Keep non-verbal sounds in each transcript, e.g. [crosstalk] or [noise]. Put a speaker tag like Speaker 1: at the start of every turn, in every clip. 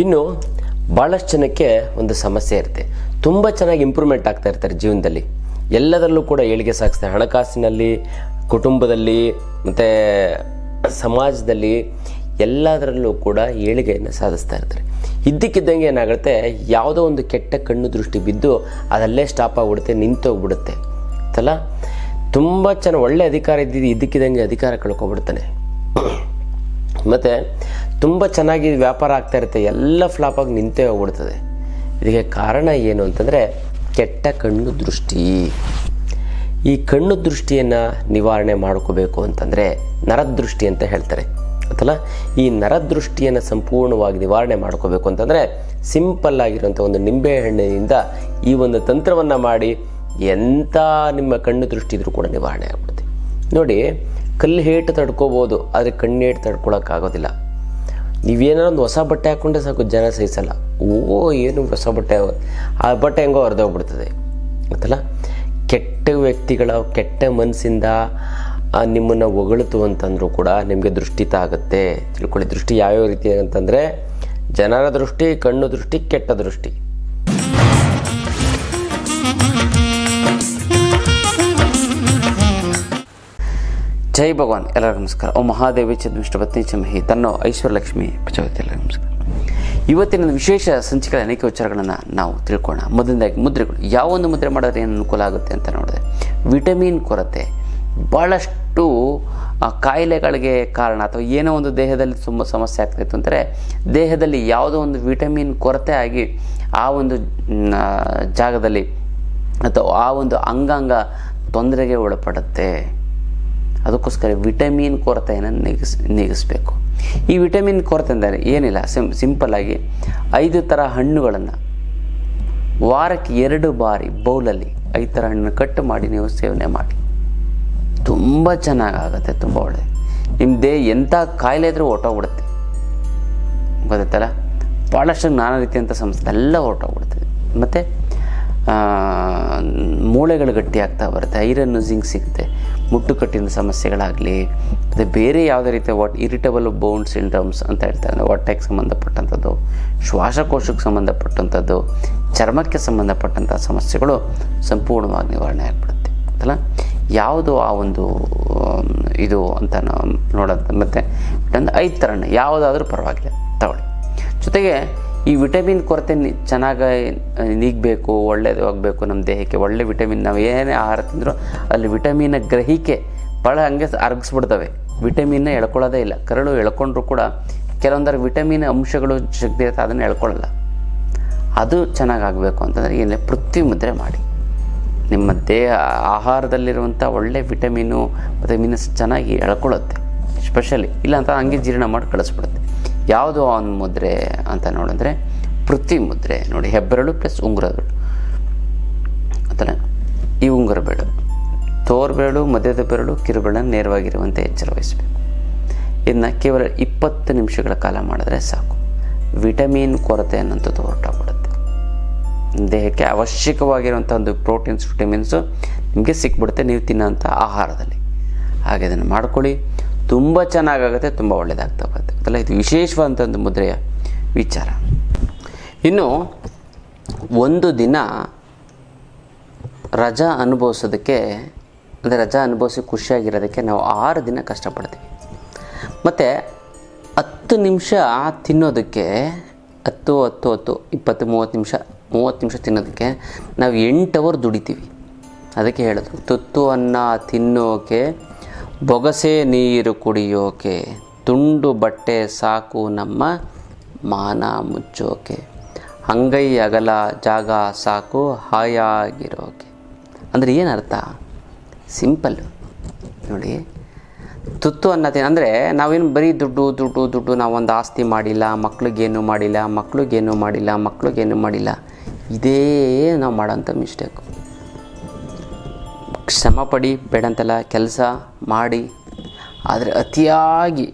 Speaker 1: ಇನ್ನು ಭಾಳಷ್ಟು ಜನಕ್ಕೆ ಒಂದು ಸಮಸ್ಯೆ ಇರುತ್ತೆ. ತುಂಬ ಚೆನ್ನಾಗಿ ಇಂಪ್ರೂವ್ಮೆಂಟ್ ಆಗ್ತಾ ಇರ್ತಾರೆ ಜೀವನದಲ್ಲಿ. ಎಲ್ಲದರಲ್ಲೂ ಕೂಡ ಏಳಿಗೆ ಸಾಗಿಸ್ತಾರೆ ಹಣಕಾಸಿನಲ್ಲಿ, ಕುಟುಂಬದಲ್ಲಿ, ಮತ್ತು ಸಮಾಜದಲ್ಲಿ ಎಲ್ಲದರಲ್ಲೂ ಕೂಡ ಏಳಿಗೆಯನ್ನು ಸಾಧಿಸ್ತಾ ಇರ್ತಾರೆ. ಇದ್ದಕ್ಕಿದ್ದಂಗೆ ಏನಾಗುತ್ತೆ, ಯಾವುದೋ ಒಂದು ಕೆಟ್ಟ ಕಣ್ಣು ದೃಷ್ಟಿ ಬಿದ್ದು ಅದಲ್ಲೇ ಸ್ಟಾಪ್ ಆಗಿಬಿಡುತ್ತೆ, ನಿಂತೋಗ್ಬಿಡುತ್ತೆ. ಅಲ್ಲ ತುಂಬ ಚೆನ್ನಾಗಿ ಒಳ್ಳೆ ಅಧಿಕಾರ ಇದ್ದಿದ್ದು ಇದ್ದಕ್ಕಿದ್ದಂಗೆ ಅಧಿಕಾರ ಕಳ್ಕೊಬಿಡ್ತಾನೆ ಮತ್ತು ತುಂಬ ಚೆನ್ನಾಗಿ ವ್ಯಾಪಾರ ಆಗ್ತಾ ಇರುತ್ತೆ, ಎಲ್ಲ ಫ್ಲಾಪಾಗಿ ನಿಂತೇ ಹೋಗ್ಬಿಡ್ತದೆ. ಇದಕ್ಕೆ ಕಾರಣ ಏನು ಅಂತಂದರೆ, ಕೆಟ್ಟ ಕಣ್ಣು ದೃಷ್ಟಿ. ಈ ಕಣ್ಣು ದೃಷ್ಟಿಯನ್ನು ನಿವಾರಣೆ ಮಾಡ್ಕೋಬೇಕು ಅಂತಂದರೆ ನರದೃಷ್ಟಿ ಅಂತ ಹೇಳ್ತಾರೆ. ಗೊತ್ತಲ್ಲ? ಈ ನರದೃಷ್ಟಿಯನ್ನು ಸಂಪೂರ್ಣವಾಗಿ ನಿವಾರಣೆ ಮಾಡ್ಕೋಬೇಕು ಅಂತಂದರೆ, ಸಿಂಪಲ್ ಆಗಿರುವಂಥ ಒಂದು ನಿಂಬೆಹಣ್ಣಿನಿಂದ ಈ ಒಂದು ತಂತ್ರವನ್ನು ಮಾಡಿ ಎಂಥ ನಿಮ್ಮ ಕಣ್ಣು ದೃಷ್ಟಿ ಇದ್ರೂ ಕೂಡ ನಿವಾರಣೆ ಆಗ್ಬಿಡುತ್ತೆ. ನೋಡಿ, ಕಲ್ಲು ಹೇಟು ತಡ್ಕೋಬೋದು, ಆದರೆ ಕಣ್ಣೇಟು ತಡ್ಕೊಳಕ್ಕಾಗೋದಿಲ್ಲ. ನೀವೇನಾರು ಒಂದು ಹೊಸ ಬಟ್ಟೆ ಹಾಕ್ಕೊಂಡ್ರೆ ಸಾಕು, ಜನ ಸಹಿಸಲ್ಲ. ಓ ಏನು ಹೊಸ ಬಟ್ಟೆ ಆ ಬಟ್ಟೆ ಹೆಂಗೋ ಹೊರದೋಗ್ಬಿಡ್ತದೆ. ಗೊತ್ತಲ್ಲ? ಕೆಟ್ಟ ವ್ಯಕ್ತಿಗಳ, ಕೆಟ್ಟ ಮನಸ್ಸಿಂದ ನಿಮ್ಮನ್ನು ಹೊಗಳಿತು ಅಂತಂದರೂ ಕೂಡ ನಿಮಗೆ ದೃಷ್ಟಿ ತಾಗುತ್ತೆ. ತಿಳ್ಕೊಳ್ಳಿ, ದೃಷ್ಟಿ ಯಾವ್ಯಾವ ರೀತಿ ಅಂತಂದರೆ ಜನರ ದೃಷ್ಟಿ, ಕಣ್ಣು ದೃಷ್ಟಿ, ಕೆಟ್ಟ ದೃಷ್ಟಿ.
Speaker 2: ಜೈ ಭಗವಾನ್. ಎಲ್ಲರಿಗೂ ನಮಸ್ಕಾರ. ಓ ಮಹಾದೇವಿ ಚಂದ್ರಷ್ಟು ಪತ್ನಿ ಚಮಹಿ ತನ್ನೋ ಐಶ್ವರ್ಯಲಕ್ಷ್ಮಿ ಪಚವತಿ ಎಲ್ಲರಿಗೂ ನಮಸ್ಕಾರ. ಇವತ್ತಿನ ವಿಶೇಷ ಸಂಚಿಕೆಯ ಅನೇಕ ವಿಚಾರಗಳನ್ನು ನಾವು ತಿಳ್ಕೋಣ ಮೊದಲನೇದಾಗಿ ಮುದ್ರೆಗಳು ಯಾವ ಒಂದು ಮುದ್ರೆ ಮಾಡಿದ್ರೆ ಏನು ಅನುಕೂಲ ಆಗುತ್ತೆ ಅಂತ ನೋಡಿದೆ ವಿಟಮಿನ್ ಕೊರತೆ. ಭಾಳಷ್ಟು ಕಾಯಿಲೆಗಳಿಗೆ ಕಾರಣ ಅಥವಾ ಏನೋ ಒಂದು ದೇಹದಲ್ಲಿ ತುಂಬ ಸಮಸ್ಯೆ ಆಗ್ತಾಯಿತ್ತು ಅಂದರೆ, ದೇಹದಲ್ಲಿ ಯಾವುದೋ ಒಂದು ವಿಟಮಿನ್ ಕೊರತೆ ಆಗಿ ಆ ಒಂದು ಜಾಗದಲ್ಲಿ ಅಥವಾ ಆ ಒಂದು ಅಂಗಾಂಗ ತೊಂದರೆಗೆ ಒಳಪಡುತ್ತೆ. ಅದಕ್ಕೋಸ್ಕರ ವಿಟಮಿನ್ ಕೊರತೆಯನ್ನು ನೀಗಿಸ್, ನೀಗಿಸಬೇಕು. ಈ ವಿಟಮಿನ್ ಕೊರತೆ ಅಂದರೆ ಏನಿಲ್ಲ, ಸಿಂ ಸಿಂಪಲ್ಲಾಗಿ ಐದು ಥರ ಹಣ್ಣುಗಳನ್ನು ವಾರಕ್ಕೆ ಎರಡು ಬಾರಿ ಬೌಲಲ್ಲಿ ಐದು ಥರ ಹಣ್ಣನ್ನು ಕಟ್ ಮಾಡಿ ನೀವು ಸೇವನೆ ಮಾಡಿ. ತುಂಬ ಚೆನ್ನಾಗಾಗತ್ತೆ ತುಂಬ ಒಳ್ಳೆಯದು ನಿಮ್ಮ ದೇಹ ಎಂಥ ಕಾಯಿಲೆ ಇದ್ರೂ ಹೊಟ್ಟೋಗ್ಬಿಡುತ್ತೆ ಗೊತ್ತಾಯ್ತಲ್ಲ? ಭಾಳಷ್ಟು ನಾನಾ ರೀತಿಯಂಥ ಸಮಸ್ಯೆ ಎಲ್ಲ ಹೊರಟೋಗ್ಬಿಡ್ತದೆ ಮತ್ತು ಮೂಳೆಗಳು ಗಟ್ಟಿ ಆಗ್ತಾ ಬರುತ್ತೆ, ಐರನ್ನು ಜಿಂಕ್ ಸಿಗುತ್ತೆ. ಮುಟ್ಟುಕಟ್ಟಿನ ಸಮಸ್ಯೆಗಳಾಗಲಿ, ಮತ್ತು ಬೇರೆ ಯಾವುದೇ ರೀತಿಯ ವಾಟ್ ಇರಿಟಬಲ್ ಬೋನ್ ಸಿಂಡ್ರಮ್ಸ್ ಅಂತ ಹೇಳ್ತಾರೆ, ಅಂದರೆ ಹೊಟ್ಟೆಗೆ ಸಂಬಂಧಪಟ್ಟಂಥದ್ದು, ಶ್ವಾಸಕೋಶಕ್ಕೆ ಸಂಬಂಧಪಟ್ಟಂಥದ್ದು, ಚರ್ಮಕ್ಕೆ ಸಂಬಂಧಪಟ್ಟಂಥ ಸಮಸ್ಯೆಗಳು ಸಂಪೂರ್ಣವಾಗಿ ನಿವಾರಣೆ ಆಗಿಬಿಡುತ್ತೆ. ಅಲ್ಲ? ಯಾವುದು ಆ ಒಂದು ಇದು ಅಂತ ನಾವು ನೋಡೋದು. ಮತ್ತು ಐದು ಥರನೇ ಯಾವುದಾದ್ರೂ ಪರವಾಗಿಲ್ಲ. ತಗೊಳ್ಳಿ. ಜೊತೆಗೆ ಈ ವಿಟಮಿನ್ ಕೊರತೆ ಚೆನ್ನಾಗಿ ನೀಗಬೇಕು ಒಳ್ಳೆಯದು ಆಗಬೇಕು ನಮ್ಮ ದೇಹಕ್ಕೆ. ಒಳ್ಳೆ ವಿಟಮಿನ್, ನಾವು ಏನೇ ಆಹಾರ ತಿಂದರೂ ಅಲ್ಲಿ ವಿಟಮಿನ್ ಗ್ರಹಿಕೆ ಭಾಳ ಹಂಗೆ ಅರಗಿಸ್ಬಿಡ್ತವೆ. ವಿಟಮಿನ್ನ ಎಳ್ಕೊಳ್ಳೋದೇ ಇಲ್ಲ. ಕರಳು ಎಳ್ಕೊಂಡ್ರೂ ಕೂಡ ಕೆಲವೊಂದರ ವಿಟಮಿನ್ ಅಂಶಗಳು ಶಕ್ತಿ ಇರುತ್ತೆ, ಅದನ್ನು ಎಳ್ಕೊಳ್ಳಲ್ಲ. ಅದು ಚೆನ್ನಾಗಾಗಬೇಕು ಅಂತಂದರೆ ಏನೇ ಪೃಥ್ವಿ ಮುದ್ರೆ ಮಾಡಿ. ನಿಮ್ಮ ದೇಹ, ಆಹಾರದಲ್ಲಿರುವಂಥ ಒಳ್ಳೆ ವಿಟಮಿನು ಮತ್ತು ಮಿನಸ್ ಚೆನ್ನಾಗಿ ಎಳ್ಕೊಳ್ಳುತ್ತೆ, ಸ್ಪೆಷಲಿ. ಇಲ್ಲ ಅಂತ ಹಂಗೆ ಜೀರ್ಣ ಮಾಡಿ ಕಳಿಸ್ಬಿಡುತ್ತೆ. ಯಾವುದು ಆನ್ ಮುದ್ರೆ ಅಂತ ನೋಡಿದ್ರೆ ಪೃಥ್ವಿ ಮುದ್ರೆ ನೋಡಿ, ಹೆಬ್ಬೆರಳು ಪ್ಲಸ್ ಉಂಗುರಗಳು. ಅಥವಾ ಈ ಉಂಗುರ ಬೆರಳು ತೋರ್ಬೆರಳು ಮಧ್ಯದ ಬೆರಳು, ಕಿರುಬೆರಳನ್ನು ನೇರವಾಗಿರುವಂತೆ ಎಚ್ಚರ ವಹಿಸಬೇಕು. ಇದನ್ನ ಕೇವಲ ಇಪ್ಪತ್ತು ನಿಮಿಷಗಳ ಕಾಲ ಮಾಡಿದ್ರೆ ಸಾಕು. ವಿಟಮಿನ್ ಕೊರತೆ ಅನ್ನೋಂಥದ್ದು ಹೊರಟೋಗ್ಬಿಡುತ್ತೆ. ದೇಹಕ್ಕೆ ಅವಶ್ಯಕವಾಗಿರುವಂಥ ಒಂದು ಪ್ರೋಟೀನ್ಸ್, ವಿಟಮಿನ್ಸು ನಿಮಗೆ ಸಿಕ್ಬಿಡುತ್ತೆ, ನೀವು ತಿನ್ನೋಂಥ ಆಹಾರದಲ್ಲಿ. ಹಾಗೆ ಅದನ್ನು ಮಾಡ್ಕೊಳ್ಳಿ. ತುಂಬ ಚೆನ್ನಾಗಾಗುತ್ತೆ, ತುಂಬ ಒಳ್ಳೆಯದಾಗ್ತಾ ಬರುತ್ತೆ ಅದಲ್ಲ ಇದು ವಿಶೇಷವಾದಂಥ ಒಂದು ಮುದ್ರೆಯ ವಿಚಾರ. ಇನ್ನು, ಒಂದು ದಿನ ರಜಾ ಅನುಭವಿಸೋದಕ್ಕೆ, ಅಂದರೆ ರಜಾ ಅನುಭವಿಸಿ ಖುಷಿಯಾಗಿರೋದಕ್ಕೆ ನಾವು ಆರು ದಿನ ಕಷ್ಟಪಡ್ತೀವಿ. ಮತ್ತು ಹತ್ತು ನಿಮಿಷ ತಿನ್ನೋದಕ್ಕೆ, ಹತ್ತು ಹತ್ತು ಹತ್ತು, ಇಪ್ಪತ್ತು, ಮೂವತ್ತು ನಿಮಿಷ ಮೂವತ್ತು ನಿಮಿಷ ತಿನ್ನೋದಕ್ಕೆ ನಾವು ಎಂಟು ಅವರ್ ದುಡಿತೀವಿ. ಅದಕ್ಕೆ ಹೇಳೋದು, ತುತ್ತು ಅನ್ನ ತಿನ್ನೋಕೆ ಬೊಗಸೆ ನೀರು ಕುಡಿಯೋಕೆ, ತುಂಡು ಬಟ್ಟೆ ಸಾಕು ನಮ್ಮ ಮಾನ ಮುಚ್ಚೋಕೆ, ಅಂಗೈ ಅಗಲ ಜಾಗ ಸಾಕು ಹಾಯಾಗಿರೋಕೆ. ಅಂದರೆ ಏನರ್ಥ? ಸಿಂಪಲ್ ನೋಡಿ, ತುತ್ತು ಅನ್ನತೆ ಅಂದರೆ ನಾವೇನು ಬರೀ ದುಡ್ಡು ದುಡ್ಡು ದುಡ್ಡು ನಾವೊಂದು ಆಸ್ತಿ ಮಾಡಿಲ್ಲ, ಮಕ್ಳಿಗೇನು ಮಾಡಿಲ್ಲ ಮಕ್ಳಿಗೇನು ಮಾಡಿಲ್ಲ ಮಕ್ಳಿಗೇನು ಮಾಡಿಲ್ಲ. ಇದೇ ನಾವು ಮಾಡೋಂಥ ಮಿಸ್ಟೇಕು ಶ್ರಮ ಪಡಿ ಬೇಡಂತಲ್ಲ ಕೆಲಸ ಮಾಡಿ, ಆದರೆ ಅತಿಯಾಗಿ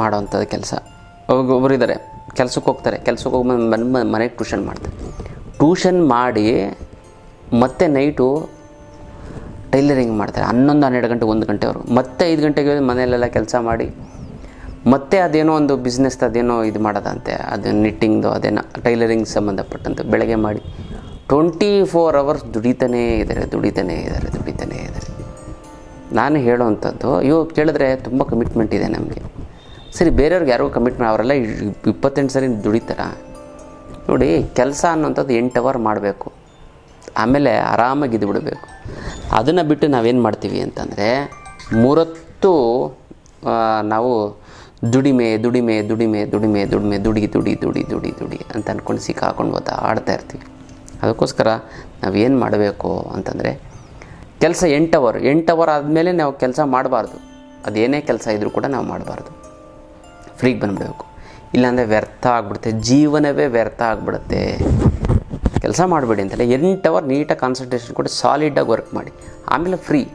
Speaker 2: ಮಾಡೋವಂಥದ್ದು ಕೆಲಸ. ಒಬ್ಬರು ಇದ್ದಾರೆ, ಕೆಲಸಕ್ಕೆ ಹೋಗ್ತಾರೆ, ಕೆಲಸಕ್ಕೆ ಹೋಗಿ ಮನೆ ಮನೆಗೆ ಟ್ಯೂಷನ್ ಮಾಡ್ತಾರೆ. ಟ್ಯೂಷನ್ ಮಾಡಿ ಮತ್ತೆ ನೈಟು ಟೈಲರಿಂಗ್ ಮಾಡ್ತಾರೆ. ಹನ್ನೊಂದು, ಹನ್ನೆರಡು ಗಂಟೆ, ಒಂದು ಗಂಟೆವರು ಮತ್ತೆ ಐದು ಗಂಟೆಗೆ ಮನೆಯಲ್ಲೆಲ್ಲ ಕೆಲಸ ಮಾಡಿ, ಮತ್ತೆ ಅದೇನೋ ಒಂದು ಬಿಸ್ನೆಸ್ ಅದೇನೋ ಇದು ಮಾಡೋದಂತೆ, ಅದು ನಿಟ್ಟಿಂಗ್ದು ಅದೇನೋ ಟೈಲರಿಂಗ್ ಸಂಬಂಧಪಟ್ಟಂತೆ ಬೆಳಗ್ಗೆ ಮಾಡಿ. ಟ್ವೆಂಟಿ ಫೋರ್ ಅವರ್ಸ್ ದುಡಿತಾನೇ ಇದ್ದಾರೆ ದುಡಿತಾನೇ ಇದ್ದಾರೆ ದುಡಿತಾನೇ ಇದ್ದಾರೆ. ನಾನು ಹೇಳೋವಂಥದ್ದು, ಅಯ್ಯೋ, ಕೇಳಿದ್ರೆ ತುಂಬ ಕಮಿಟ್ಮೆಂಟ್ ಇದೆ ನಮಗೆ. ಸರಿ, ಬೇರೆಯವ್ರಿಗೆ ಯಾರಿಗೂ ಕಮಿಟ್ಮೆಂಟ್ ಅವರೆಲ್ಲ ಇಪ್ಪತ್ತೆಂಟು ಸರಿ ದುಡಿತಾರ? ನೋಡಿ, ಕೆಲಸ ಅನ್ನೋಂಥದ್ದು ಎಂಟು ಅವರ್ ಮಾಡಬೇಕು. ಆಮೇಲೆ ಆರಾಮಾಗಿ ಇದು ಬಿಡಬೇಕು. ಅದನ್ನು ಬಿಟ್ಟು ನಾವೇನು ಮಾಡ್ತೀವಿ ಅಂತಂದರೆ, ಮೂರತ್ತು ನಾವು ದುಡಿಮೆ ದುಡಿಮೆ ದುಡಿಮೆ ದುಡಿಮೆ ದುಡಿಮೆ ದುಡಿ ದುಡಿ ದುಡಿ ದುಡಿ ದುಡಿ ಅಂತ ಅಂದ್ಕೊಂಡು ಸಿಕ್ಕಾಕೊಂಡು ಓದ್ತಾ ಆಡ್ತಾ ಇರ್ತೀವಿ. ಅದಕ್ಕೋಸ್ಕರ ನಾವೇನು ಮಾಡಬೇಕು ಅಂತಂದರೆ ಕೆಲಸ ಎಂಟು ಅವರ್ ಎಂಟು ಅವರ್ ಆದಮೇಲೆ ನಾವು ಕೆಲಸ ಮಾಡಬಾರ್ದು. ಅದೇನೇ ಕೆಲಸ ಇದ್ದರೂ ಕೂಡ ನಾವು ಮಾಡಬಾರ್ದು. ಫ್ರೀಗೆ ಬಂದುಬಿಡಬೇಕು. ಇಲ್ಲಾಂದರೆ ವ್ಯರ್ಥ ಆಗ್ಬಿಡುತ್ತೆ. ಜೀವನವೇ ವ್ಯರ್ಥ ಆಗಿಬಿಡುತ್ತೆ. ಕೆಲಸ ಮಾಡಬೇಡಿ ಅಂತಲ್ಲ ಎಂಟು ಅವರ್ ನೀಟಾಗಿ ಕಾನ್ಸಂಟ್ರೇಷನ್ ಕೊಟ್ಟು ಸಾಲಿಡಾಗಿ ವರ್ಕ್ ಮಾಡಿ. ಆಮೇಲೆ ಫ್ರೀ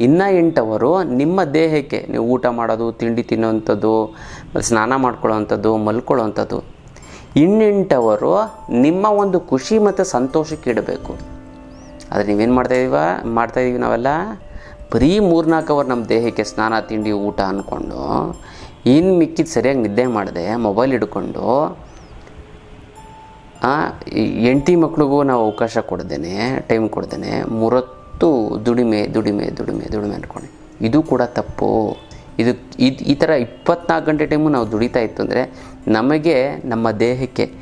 Speaker 2: ಇನ್ನು ಎಂಟು ಅವರು ನಿಮ್ಮ ದೇಹಕ್ಕೆ, ನೀವು ಊಟ ಮಾಡೋದು, ತಿಂಡಿ ತಿನ್ನೋವಂಥದ್ದು ಸ್ನಾನ ಮಾಡ್ಕೊಳ್ಳೋವಂಥದ್ದು, ಮಲ್ಕೊಳ್ಳೋವಂಥದ್ದು ಇನ್ನೆಂಟು ಅವರು ನಿಮ್ಮ ಒಂದು ಖುಷಿ ಮತ್ತು ಸಂತೋಷಕ್ಕೆ ಇಡಬೇಕು. ಆದರೆ ನೀವೇನು ಮಾಡ್ತಾಯಿದ್ದೀವ ಮಾಡ್ತಾಯಿದ್ದೀವಿ ನಾವೆಲ್ಲ? ಬರೀ ಮೂರ್ನಾಲ್ಕು ಅವರ್ ನಮ್ಮ ದೇಹಕ್ಕೆ ಸ್ನಾನ, ತಿಂಡಿ, ಊಟ ಅಂದ್ಕೊಂಡು ಇನ್ನು ಮಿಕ್ಕಿದ ಸರಿಯಾಗಿ ನಿದ್ದೆ ಮಾಡಿದೆ, ಮೊಬೈಲ್ ಹಿಡ್ಕೊಂಡು ಎಂಟಿ ಮಕ್ಳಿಗೂ ನಾವು ಅವಕಾಶ ಕೊಡ್ದೇನೆ, ಟೈಮ್ ಕೊಡ್ದೇನೆ, ಮೂರತ್ತು ದುಡಿಮೆ ದುಡಿಮೆ ದುಡಿಮೆ ದುಡಿಮೆ ಅಂದ್ಕೊಂಡು ಇದು ಕೂಡ ತಪ್ಪು. ಇದು ಇದು ಈ ಥರ ಇಪ್ಪತ್ನಾಲ್ಕು ಗಂಟೆ ಟೈಮು ನಾವು ದುಡಿತಾ ಇತ್ತು ಅಂದರೆ ನಮಗೆ ನಮ್ಮ ದೇಹಕ್ಕೆ.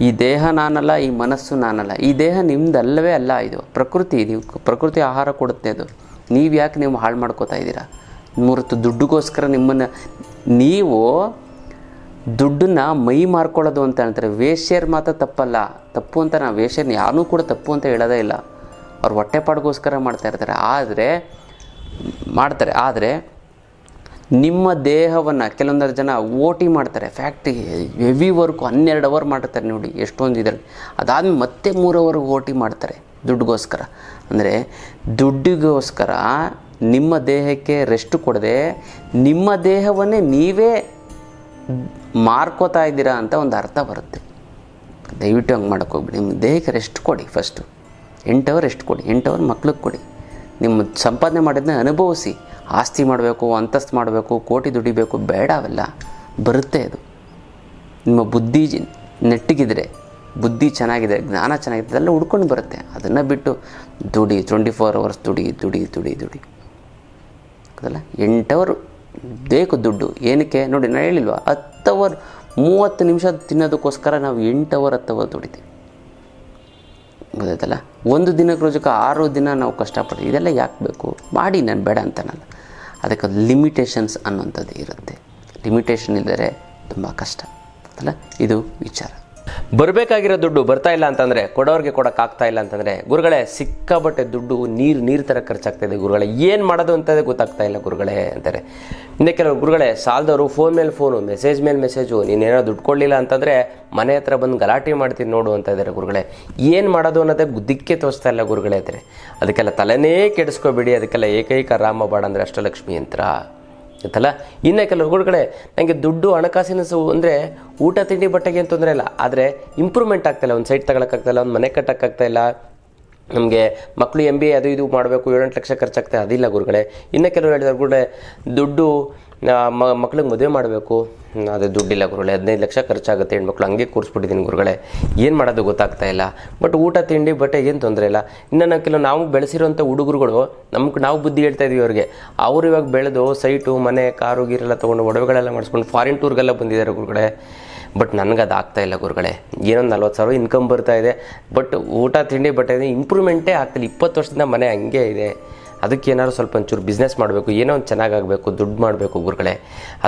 Speaker 2: ಈ ದೇಹ ನಾನಲ್ಲ, ಈ ಮನಸ್ಸು ನಾನಲ್ಲ. ಈ ದೇಹ ನಿಮ್ದಲ್ಲವೇ ಅಲ್ಲ ಇದು. ಪ್ರಕೃತಿ, ನೀವು ಪ್ರಕೃತಿ ಆಹಾರ ಕೊಡುತ್ತೆ ಅದು. ನೀವು ಯಾಕೆ ನೀವು ಹಾಳು ಮಾಡ್ಕೋತಾ ಇದ್ದೀರಾ? ಮೂರತ್ತು ದುಡ್ಡಿಗೋಸ್ಕರ ನಿಮ್ಮನ್ನು ನೀವು ದುಡ್ಡನ್ನ ಮೈ ಮಾರ್ಕೊಳ್ಳೋದು ಅಂತ ಹೇಳ್ತಾರೆ. ವೇಶ್ಯರ್ ಮಾತ್ರ ತಪ್ಪಲ್ಲ. ತಪ್ಪು ಅಂತ ನಾವು ವೇಶ್ಯರ್ನ ಯಾರೂ ಕೂಡ ತಪ್ಪು ಅಂತ ಹೇಳೋದೇ ಇಲ್ಲ. ಅವ್ರು ಹೊಟ್ಟೆಪಾಡಿಗೋಸ್ಕರ ಮಾಡ್ತಾ ಇರ್ತಾರೆ. ಆದರೆ, ಮಾಡ್ತಾರೆ. ಆದರೆ ನಿಮ್ಮ ದೇಹವನ್ನು ಕೆಲವೊಂದರ ಜನ ಓಟಿ ಮಾಡ್ತಾರೆ ಫ್ಯಾಕ್ಟ್ರಿ ಹೆವಿ ವರ್ಕು ಹನ್ನೆರಡು ಅವರ್ ಮಾಡ್ತಾರೆ ನೋಡಿ ಎಷ್ಟೊಂದು ಇದರಲ್ಲಿ. ಅದಾದ್ಮೇಲೆ ಮತ್ತೆ ಮೂರು ಅವರ್ ಓ ಟಿ ಮಾಡ್ತಾರೆ ದುಡ್ಡಿಗೋಸ್ಕರ. ಅಂದರೆ ದುಡ್ಡಿಗೋಸ್ಕರ ನಿಮ್ಮ ದೇಹಕ್ಕೆ ರೆಸ್ಟ್ ಕೊಡದೆ ನಿಮ್ಮ ದೇಹವನ್ನೇ ನೀವೇ ಮಾರ್ಕೋತಾ ಇದ್ದೀರಾ ಅಂತ ಒಂದು ಅರ್ಥ ಬರುತ್ತೆ. ದಯವಿಟ್ಟು ಹಂಗೆ ಮಾಡೋಕ್ಕೆ ಹೋಗ್ಬಿಡಿ. ನಿಮ್ಮ ದೇಹಕ್ಕೆ ರೆಸ್ಟ್ ಕೊಡಿ ಫಸ್ಟು ಎಂಟು ಅವರ್ ರೆಸ್ಟ್ ಕೊಡಿ, ಎಂಟು ಅವರ್ ಮಕ್ಳಿಗೆ ಕೊಡಿ. ನಿಮ್ಮ ಸಂಪಾದನೆ ಮಾಡಿದ್ದನ್ನ ಅನುಭವಿಸಿ. ಆಸ್ತಿ ಮಾಡಬೇಕು, ಅಂತಸ್ತು ಮಾಡಬೇಕು, ಕೋಟಿ ದುಡಿಬೇಕು, ಬೇಡ ಅವೆಲ್ಲ. ಬರುತ್ತೆ ಅದು. ನಿಮ್ಮ ಬುದ್ಧಿ ನೆಟ್ಟಿಗಿದ್ರೆ, ಬುದ್ಧಿ ಚೆನ್ನಾಗಿದೆ, ಜ್ಞಾನ ಚೆನ್ನಾಗಿದೆ, ಅದೆಲ್ಲ ಹುಡ್ಕೊಂಡು ಬರುತ್ತೆ. ಅದನ್ನು ಬಿಟ್ಟು ದುಡಿ ಟ್ವೆಂಟಿ ಫೋರ್ ಅವರ್ಸ್ ದುಡಿ ದುಡಿ ದುಡಿ ದುಡಿ. ಅದಲ್ಲ ಎಂಟು ಅವರ್ ಬೇಕು ದುಡ್ಡು. ಏನಕ್ಕೆ? ನೋಡಿ ನಾನು ಹೇಳಿಲ್ವ? ಹತ್ತು ಅವರ್ ಮೂವತ್ತು ನಿಮಿಷ ತಿನ್ನೋದಕ್ಕೋಸ್ಕರ ನಾವು ಎಂಟು ಅವರ್ ಹತ್ತು ಅವರ್ ದುಡಿತೀವಿ. ಗೊತ್ತಾಯ್ತಲ್ಲ? ಒಂದು ದಿನಕ್ಕೆ ರೋಜಕ್ಕೆ ಆರು ದಿನ ನಾವು ಕಷ್ಟಪಡ್ತೀವಿ. ಇದೆಲ್ಲ ಯಾಕೆ ಬೇಕು? ಮಾಡಿ, ನಾನು ಬೇಡ ಅಂತನಲ್ಲ ಅದಕ್ಕೆ ಲಿಮಿಟೇಷನ್ಸ್ ಅನ್ನುವಂಥದ್ದು ಇರುತ್ತೆ. ಲಿಮಿಟೇಷನ್ ಇದ್ದರೆ ತುಂಬ ಕಷ್ಟ. ಅಲ್ಲ? ಇದು ವಿಚಾರ.
Speaker 1: ಬರಬೇಕಾಗಿರೋ ದುಡ್ಡು ಬರ್ತಾ ಇಲ್ಲ ಅಂತಂದ್ರೆ ಕೊಡೋರಿಗೆ ಕೊಡೋಕ್ಕಾಗ್ತಾ ಇಲ್ಲ ಅಂತಂದ್ರೆ ಗುರುಗಳೇ ಸಿಕ್ಕಾಬಟ್ಟೆ ದುಡ್ಡು, ನೀರು ನೀರು ಥರ ಖರ್ಚಾಗ್ತಾ ಇದೆ ಗುರುಗಳೇ. ಏನು ಮಾಡೋದು ಅಂತದೇ ಗೊತ್ತಾಗ್ತಾ ಇಲ್ಲ ಗುರುಗಳೇ ಅಂತಾರೆ. ಇನ್ನು ಕೆಲವರು ಗುರುಗಳೇ, ಸಾಲದವರು ಫೋನ್ ಮೇಲೆ ಫೋನು ಮೆಸೇಜ್ ಮೇಲೆ ಮೆಸೇಜು ನೀನೇನೋ ದುಡ್ಡು ಕೊಡಲಿಲ್ಲ ಅಂತಂದರೆ ಮನೆ ಹತ್ರ ಬಂದು ಗಲಾಟೆ ಮಾಡ್ತೀನಿ ನೋಡು ಅಂತ ಇದ್ದಾರೆ ಗುರುಗಳೇ. ಏನು ಮಾಡೋದು ಅನ್ನೋದೇ ಗುದ್ದಿಕ್ಕೆ ತೋರಿಸ್ತಾ ಇಲ್ಲ ಗುರುಗಳೇ ಅಂತಾರೆ ಅದಕ್ಕೆಲ್ಲ ತಲೆನೇ ಕೆಡಿಸ್ಕೋಬೇಡಿ, ಅದಕ್ಕೆಲ್ಲ ಏಕೈಕ ರಾಮ ಬಾಡ ಅಂದರೆ ಅಷ್ಟಲಕ್ಷ್ಮಿ ಯಂತ್ರ ಗೊತ್ತಲ್ಲ ಇನ್ನು ಕೆಲವು ಕಡೆ ನನಗೆ ದುಡ್ಡು ಹಣಕಾಸಿನ ಸು ಅಂದರೆ ಊಟ, ತಿಂಡಿ, ಬಟ್ಟೆಗೆ ಏನು ತೊಂದರೆ ಇಲ್ಲ. ಆದರೆ ಇಂಪ್ರೂವ್ಮೆಂಟ್ ಆಗ್ತಾಯಿಲ್ಲ ಒಂದು ಸೈಟ್ ತಗೊಳಕ್ಕಾಗ್ತಾಯಿಲ್ಲ ಒಂದು ಮನೆ ಕಟ್ಟೋಕ್ಕಾಗ್ತಾಯಿಲ್ಲ ನಮಗೆ ಮಕ್ಕಳು ಎಂ ಬಿ ಎ ಅದು ಇದು ಮಾಡಬೇಕು, ಏಳೆಂಟು ಲಕ್ಷ ಖರ್ಚಾಗ್ತಾ ಅದಿಲ್ಲ ಗುರುಗಳೇ. ಇನ್ನು ಕೆಲವರು ಹೇಳಿದಾರೆ ಗುರುಗಳೇ, ದುಡ್ಡು ಮಕ್ಳಿಗೆ ಮದುವೆ ಮಾಡಬೇಕು. ಅದು ದುಡ್ಡಿಲ್ಲ ಗುರುಗಳೇ, ಹದಿನೈದು ಲಕ್ಷ ಖರ್ಚಾಗುತ್ತೆ ಹೆಣ್ಮಕ್ಳು, ಹಂಗೆ ಕೂರಿಸ್ಬಿಟ್ಟಿದ್ದೀನಿ ಗುರುಗಳೇ. ಏನು ಮಾಡೋದು ಗೊತ್ತಾಗ್ತಾ ಇಲ್ಲ. ಬಟ್ ಊಟ, ತಿಂಡಿ, ಬಟ್ಟೆ ಏನು ತೊಂದರೆ ಇಲ್ಲ. ಇನ್ನು ನಾವು ಕೆಲವು ನಾವು ಬೆಳೆಸಿರೋಂಥ ಹುಡುಗರುಗಳು, ನಮ್ಗೆ ನಾವು ಬುದ್ಧಿ ಹೇಳ್ತಾ ಇದೀವಿ ಅವ್ರಿಗೆ. ಅವರು ಇವಾಗ ಬೆಳೆದು ಸೈಟು, ಮನೆ, ಕಾರು ಗೀರೆಲ್ಲ ತೊಗೊಂಡು ಒಡವೆಗಳೆಲ್ಲ ಮಾಡಿಸ್ಕೊಂಡು ಫಾರಿನ್ ಟೂರ್ಗೆಲ್ಲ ಬಂದಿದ್ದಾರೆ ಗುರುಗಳೇ. ಬಟ್ ನನಗೆ ಅದು ಆಗ್ತಾ ಇಲ್ಲ ಗುರುಗಳೇ. ಏನೊಂದು ನಲ್ವತ್ತು ಸಾವಿರ ಇನ್ಕಮ್ ಬರ್ತಾ ಇದೆ. ಬಟ್ ಊಟ, ತಿಂಡಿ, ಬಟ್ಟೆ ಇಂಪ್ರೂವ್ಮೆಂಟೇ ಆಗ್ತಿಲ್ಲ. ಇಪ್ಪತ್ತು ವರ್ಷದಿಂದ ಮನೆ ಹಂಗೆ ಇದೆ. ಅದಕ್ಕೆ ಏನಾದ್ರು ಸ್ವಲ್ಪ ಒಂಚೂರು ಬಿಸ್ನೆಸ್ ಮಾಡಬೇಕು, ಏನೋ ಒಂದು ಚೆನ್ನಾಗಾಗಬೇಕು, ದುಡ್ಡು ಮಾಡಬೇಕು ಗುರುಗಳೇ.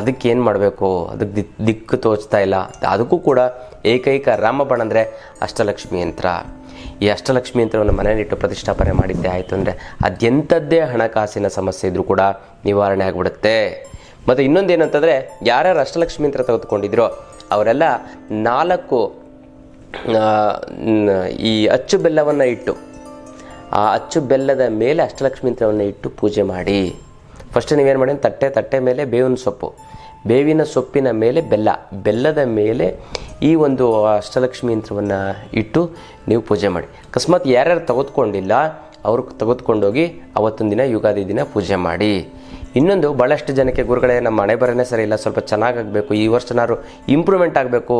Speaker 1: ಅದಕ್ಕೆ ಏನು ಮಾಡಬೇಕು? ಅದಕ್ಕೆ ದಿಕ್ ದಿಕ್ಕು ತೋಚ್ತಾ ಇಲ್ಲ. ಅದಕ್ಕೂ ಕೂಡ ಏಕೈಕ ರಾಮಬಣ ಅಂದರೆ ಅಷ್ಟಲಕ್ಷ್ಮಿ ಯಂತ್ರ. ಈ ಅಷ್ಟಲಕ್ಷ್ಮಿ ಯಂತ್ರವನ್ನು ಮನೆಯಲ್ಲಿಟ್ಟು ಪ್ರತಿಷ್ಠಾಪನೆ ಮಾಡಿದ್ದೆ ಆಯಿತು ಅಂದರೆ ಅದೆಂಥದ್ದೇ ಹಣಕಾಸಿನ ಸಮಸ್ಯೆ ಇದ್ದರೂ ಕೂಡ ನಿವಾರಣೆ ಆಗಿಬಿಡುತ್ತೆ. ಮತ್ತು ಇನ್ನೊಂದು ಏನಂತಂದರೆ ಯಾರ್ಯಾರು ಅಷ್ಟಲಕ್ಷ್ಮಿ ಯಂತ್ರ ತೆಗೆದುಕೊಂಡಿದ್ರೋ ಅವರೆಲ್ಲ ನಾಲ್ಕು ಈ ಅಚ್ಚು ಬೆಲ್ಲವನ್ನು ಇಟ್ಟು ಆ ಅಚ್ಚು ಬೆಲ್ಲದ ಮೇಲೆ ಅಷ್ಟಲಕ್ಷ್ಮಿ ಯಂತ್ರವನ್ನು ಇಟ್ಟು ಪೂಜೆ ಮಾಡಿ. ಫಸ್ಟ್ ನೀವೇನು ಮಾಡಿ? ತಟ್ಟೆ ತಟ್ಟೆ ಮೇಲೆ ಬೇವಿನ ಸೊಪ್ಪು. ಬೇವಿನ ಸೊಪ್ಪಿನ ಮೇಲೆ ಬೆಲ್ಲ. ಬೆಲ್ಲದ ಮೇಲೆ ಈ ಒಂದು ಅಷ್ಟಲಕ್ಷ್ಮಿ ಯಂತ್ರವನ್ನು ಇಟ್ಟು ನೀವು ಪೂಜೆ ಮಾಡಿ. ಅಕಸ್ಮಾತ್ ಯಾರ್ಯಾರು ತೆಗೆದುಕೊಂಡಿಲ್ಲ ಅವ್ರು ತೆಗೆದುಕೊಂಡೋಗಿ ಅವತ್ತೊಂದು ದಿನ ಯುಗಾದಿ ದಿನ ಪೂಜೆ ಮಾಡಿ. ಇನ್ನೊಂದು ಭಾಳಷ್ಟು ಜನಕ್ಕೆ, ಗುರುಗಳೇ, ನಮ್ಮ ಮನೆ ಬರೋನೇ ಸರಿ ಇಲ್ಲ. ಸ್ವಲ್ಪ ಚೆನ್ನಾಗಾಗಬೇಕು ಈ ವರ್ಷನಾದ್ರು ಇಂಪ್ರೂವ್ಮೆಂಟ್ ಆಗಬೇಕು.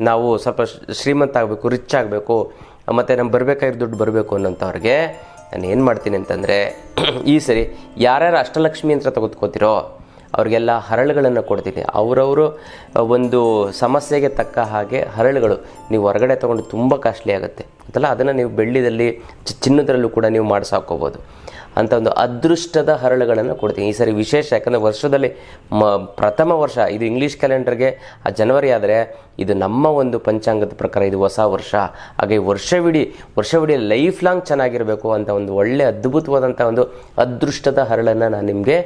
Speaker 1: ನಾವು ಸ್ವಲ್ಪ ಶ್ರೀಮಂತ ಆಗಬೇಕು, ರಿಚ್ ಆಗಬೇಕು. ಮತ್ತು ನಮ್ಗೆ ಬರಬೇಕಾಗಿರೋ ದುಡ್ಡು ಬರಬೇಕು ಅನ್ನೋಂಥವ್ರಿಗೆ ನಾನು ಏನು ಮಾಡ್ತೀನಿ ಅಂತಂದರೆ, [clears throat] ಈ ಸರಿ ಯಾರ್ಯಾರು ಅಷ್ಟಲಕ್ಷ್ಮಿ ಅಂತ ತೆಗೆದುಕೋತಿರೋ, ಅವ್ರಿಗೆಲ್ಲ ಹರಳುಗಳನ್ನು ಕೊಡ್ತೀನಿ. ಅವರವರು ಒಂದು ಸಮಸ್ಯೆಗೆ ತಕ್ಕ ಹಾಗೆ ಹರಳುಗಳು ನೀವು ಹೊರಗಡೆ ತೊಗೊಂಡು ತುಂಬ ಕಾಸ್ಟ್ಲಿ ಆಗುತ್ತೆ. ಅಂತಲ್ಲ ಅದನ್ನು ನೀವು ಬೆಳ್ಳಿದಲ್ಲಿ ಚಿನ್ನದರಲ್ಲೂ ಕೂಡ ನೀವು ಮಾಡಿಸಾಕೋಬೋದು. ಅಂತ ಒಂದು ಅದೃಷ್ಟದ ಹರಳುಗಳನ್ನು ಕೊಡ್ತೀನಿ. ಈ ಸರಿ ವಿಶೇಷ ಯಾಕಂದರೆ ವರ್ಷದಲ್ಲಿ ಮ, ಪ್ರಥಮ ವರ್ಷ, ಇದು ಇಂಗ್ಲೀಷ್ ಕ್ಯಾಲೆಂಡರ್ಗೆ ಆ ಜನವರಿ ಆದರೆ ಇದು ನಮ್ಮ ಒಂದು ಪಂಚಾಂಗದ ಪ್ರಕಾರ ಇದು ಹೊಸ ವರ್ಷ. ಹಾಗೆ ವರ್ಷವಿಡೀ ವರ್ಷವಿಡೀ ಲೈಫ್ ಲಾಂಗ್ ಚೆನ್ನಾಗಿರಬೇಕು ಅಂತ ಒಂದು ಒಳ್ಳೆ ಅದ್ಭುತವಾದಂಥ ಒಂದು ಅದೃಷ್ಟದ ಹರಳನ್ನು ನಾನು ನಿಮಗೆ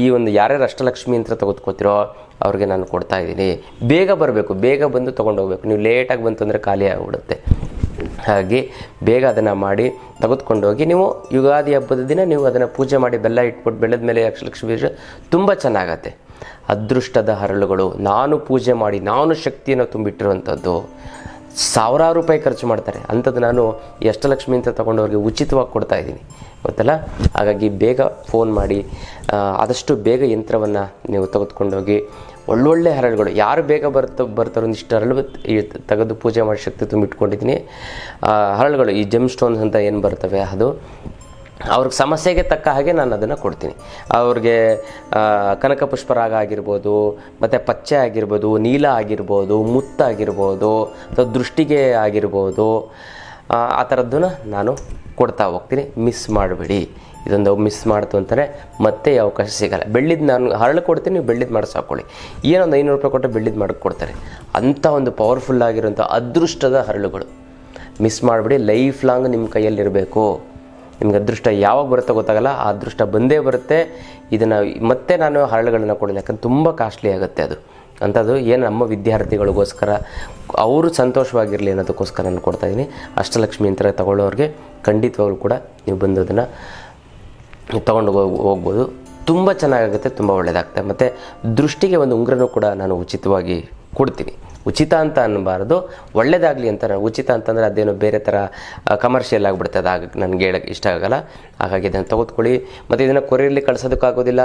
Speaker 1: ಈ ಒಂದು ಯಾರ್ಯಾರು ಅಷ್ಟಲಕ್ಷ್ಮಿ ಅಂತ ತೆಗೆದುಕೋತಿರೋ ಅವ್ರಿಗೆ ನಾನು ಕೊಡ್ತಾ ಇದ್ದೀನಿ. ಬೇಗ ಬರಬೇಕು, ಬೇಗ ಬಂದು ತೊಗೊಂಡೋಗ್ಬೇಕು. ನೀವು ಲೇಟಾಗಿ ಬಂತು ಅಂದರೆ ಖಾಲಿ ಆಗಿಬಿಡುತ್ತೆ. ಹಾಗೆ ಬೇಗ ಅದನ್ನು ಮಾಡಿ ತೆಗೆದುಕೊಂಡೋಗಿ ನೀವು ಯುಗಾದಿ ಹಬ್ಬದ ದಿನ ನೀವು ಅದನ್ನು ಪೂಜೆ ಮಾಡಿ ಬೆಲ್ಲ ಇಟ್ಬಿಟ್ಟು ಬೆಳೆದ ಮೇಲೆ ಯಕ್ಷಲಕ್ಷ್ಮಿ ಬೀಜ ತುಂಬ ಚೆನ್ನಾಗತ್ತೆ. ಅದೃಷ್ಟದ ಹರಳುಗಳು, ನಾನು ಪೂಜೆ ಮಾಡಿ ನಾನು ಶಕ್ತಿಯನ್ನು ತುಂಬಿಟ್ಟಿರುವಂಥದ್ದು ಸಾವಿರಾರು ರೂಪಾಯಿ ಖರ್ಚು ಮಾಡ್ತಾರೆ. ಅಂಥದ್ದು ನಾನು ಈ ಅಷ್ಟಲಕ್ಷ್ಮಿ ಅಂತ ತೊಗೊಂಡವ್ರಿಗೆ ಉಚಿತವಾಗಿ ಕೊಡ್ತಾ ಇದ್ದೀನಿ. ಗೊತ್ತಲ್ಲ? ಹಾಗಾಗಿ ಬೇಗ ಫೋನ್ ಮಾಡಿ ಆದಷ್ಟು ಬೇಗ ಯಂತ್ರವನ್ನು ನೀವು ತೆಗೆದುಕೊಂಡೋಗಿ ಒಳ್ಳೊಳ್ಳೆ ಹರಳುಗಳು. ಯಾರು ಬೇಗ ಬರ್ತ, ಬರ್ತಾರೋ ಒಂದಿಷ್ಟು ಹರಳು ತೆಗೆದು ಪೂಜೆ ಮಾಡಿ ಶಕ್ತಿ ತುಂಬಿಟ್ಕೊಂಡಿದ್ದೀನಿ ಹರಳುಗಳು, ಈ ಜಮ್ ಸ್ಟೋನ್ಸ್ ಅಂತ ಏನು ಬರ್ತವೆ, ಅದು ಅವ್ರಿಗೆ ಸಮಸ್ಯೆಗೆ ತಕ್ಕ ಹಾಗೆ ನಾನು ಅದನ್ನು ಕೊಡ್ತೀನಿ. ಅವ್ರಿಗೆ ಕನಕಪುಷ್ಪ ಕನಕ ಪುಷ್ಪರಾಗ ಆಗಿರ್ಬೋದು, ಮತ್ತು ಪಚ್ಚೆ ಆಗಿರ್ಬೋದು, ನೀಲ ಆಗಿರ್ಬೋದು ಮುತ್ತಾಗಿರ್ಬೋದು ಅಥವಾ ದೃಷ್ಟಿಗೆ ಆಗಿರ್ಬೋದು, ಆ ಥರದ್ದನ್ನು ನಾನು ಕೊಡ್ತಾ ಹೋಗ್ತೀನಿ. ಮಿಸ್ ಮಾಡಬೇಡಿ. ಇದೊಂದು ಮಿಸ್ ಮಾಡ್ತು ಅಂತಾರೆ ಮತ್ತೆ ಅವಕಾಶ ಸಿಗಲ್ಲ. ಬೆಳ್ಳಿದ ನಾನು ಹರಳು ಕೊಡ್ತೀನಿ, ನೀವು ಬೆಳ್ಳಿದ್ ಮಾಡಿಸಿ ಹಾಕೊಳ್ಳಿ ಏನೊಂದು ಐನೂರು ರೂಪಾಯಿ ಕೊಟ್ಟರೆ ಬೆಳ್ಳಿದ್ದು ಮಾಡಕ್ಕೆ ಕೊಡ್ತಾರೆ. ಅಂಥ ಒಂದು ಪವರ್ಫುಲ್ ಆಗಿರೋಂಥ ಅದೃಷ್ಟದ ಹರಳುಗಳು. ಮಿಸ್ ಮಾಡಿಬಿಡಿ ಲೈಫ್ ಲಾಂಗ್ ನಿಮ್ಮ ಕೈಯಲ್ಲಿರಬೇಕು. ನಿಮ್ಗೆ ಅದೃಷ್ಟ ಯಾವಾಗ ಬರುತ್ತೋ ಗೊತ್ತಾಗಲ್ಲ, ಆ ಅದೃಷ್ಟ ಬಂದೇ ಬರುತ್ತೆ. ಇದನ್ನು ಮತ್ತೆ ನಾನು ಹರಳುಗಳನ್ನು ಕೊಡಲಿಲ್ಲ ಯಾಕಂದ್ರೆ ತುಂಬ ಕಾಸ್ಟ್ಲಿ ಆಗುತ್ತೆ ಅದು. ಅಂಥದ್ದು ಏನು ನಮ್ಮ ವಿದ್ಯಾರ್ಥಿಗಳಿಗೋಸ್ಕರ, ಅವರು ಸಂತೋಷವಾಗಿರಲಿ ಅನ್ನೋದಕ್ಕೋಸ್ಕರ ನಾನು ಕೊಡ್ತಾ ಇದ್ದೀನಿ. ಅಷ್ಟಲಕ್ಷ್ಮಿ ಅಂತ ತಗೊಳ್ಳೋರಿಗೆ ಖಂಡಿತವಾಗ್ಲೂ ಕೂಡ ನೀವು ಬಂದು ಅದನ್ನು ತೊಗೊಂಡು ಹೋಗ್, ಹೋಗ್ಬೋದು. ತುಂಬ ಚೆನ್ನಾಗಾಗುತ್ತೆ, ತುಂಬ ಒಳ್ಳೆಯದಾಗುತ್ತೆ ಮತ್ತು ದೃಷ್ಟಿಗೆ ಒಂದು ಉಂಗ್ರನೂ ಕೂಡ ನಾನು ಉಚಿತವಾಗಿ ಕೊಡ್ತೀನಿ. ಉಚಿತ ಅಂತ ಅನ್ನಬಾರ್ದು ಒಳ್ಳೇದಾಗಲಿ ಅಂತ ನಾನು, ಉಚಿತ ಅಂತಂದರೆ ಅದೇನೋ ಬೇರೆ ಥರ ಕಮರ್ಷಿಯಲ್ ಆಗಿಬಿಡುತ್ತೆ. ಅದು ಆಗ ನನಗೆ ಹೇಳಕ್ಕೆ ಇಷ್ಟ ಆಗೋಲ್ಲ. ಹಾಗಾಗಿ ಇದನ್ನು ತೆಗೆದುಕೊಳ್ಳಿ ಮತ್ತು ಇದನ್ನು ಕೊರಿಯರ್ಲಿ ಕಳಿಸೋದಕ್ಕಾಗೋದಿಲ್ಲ.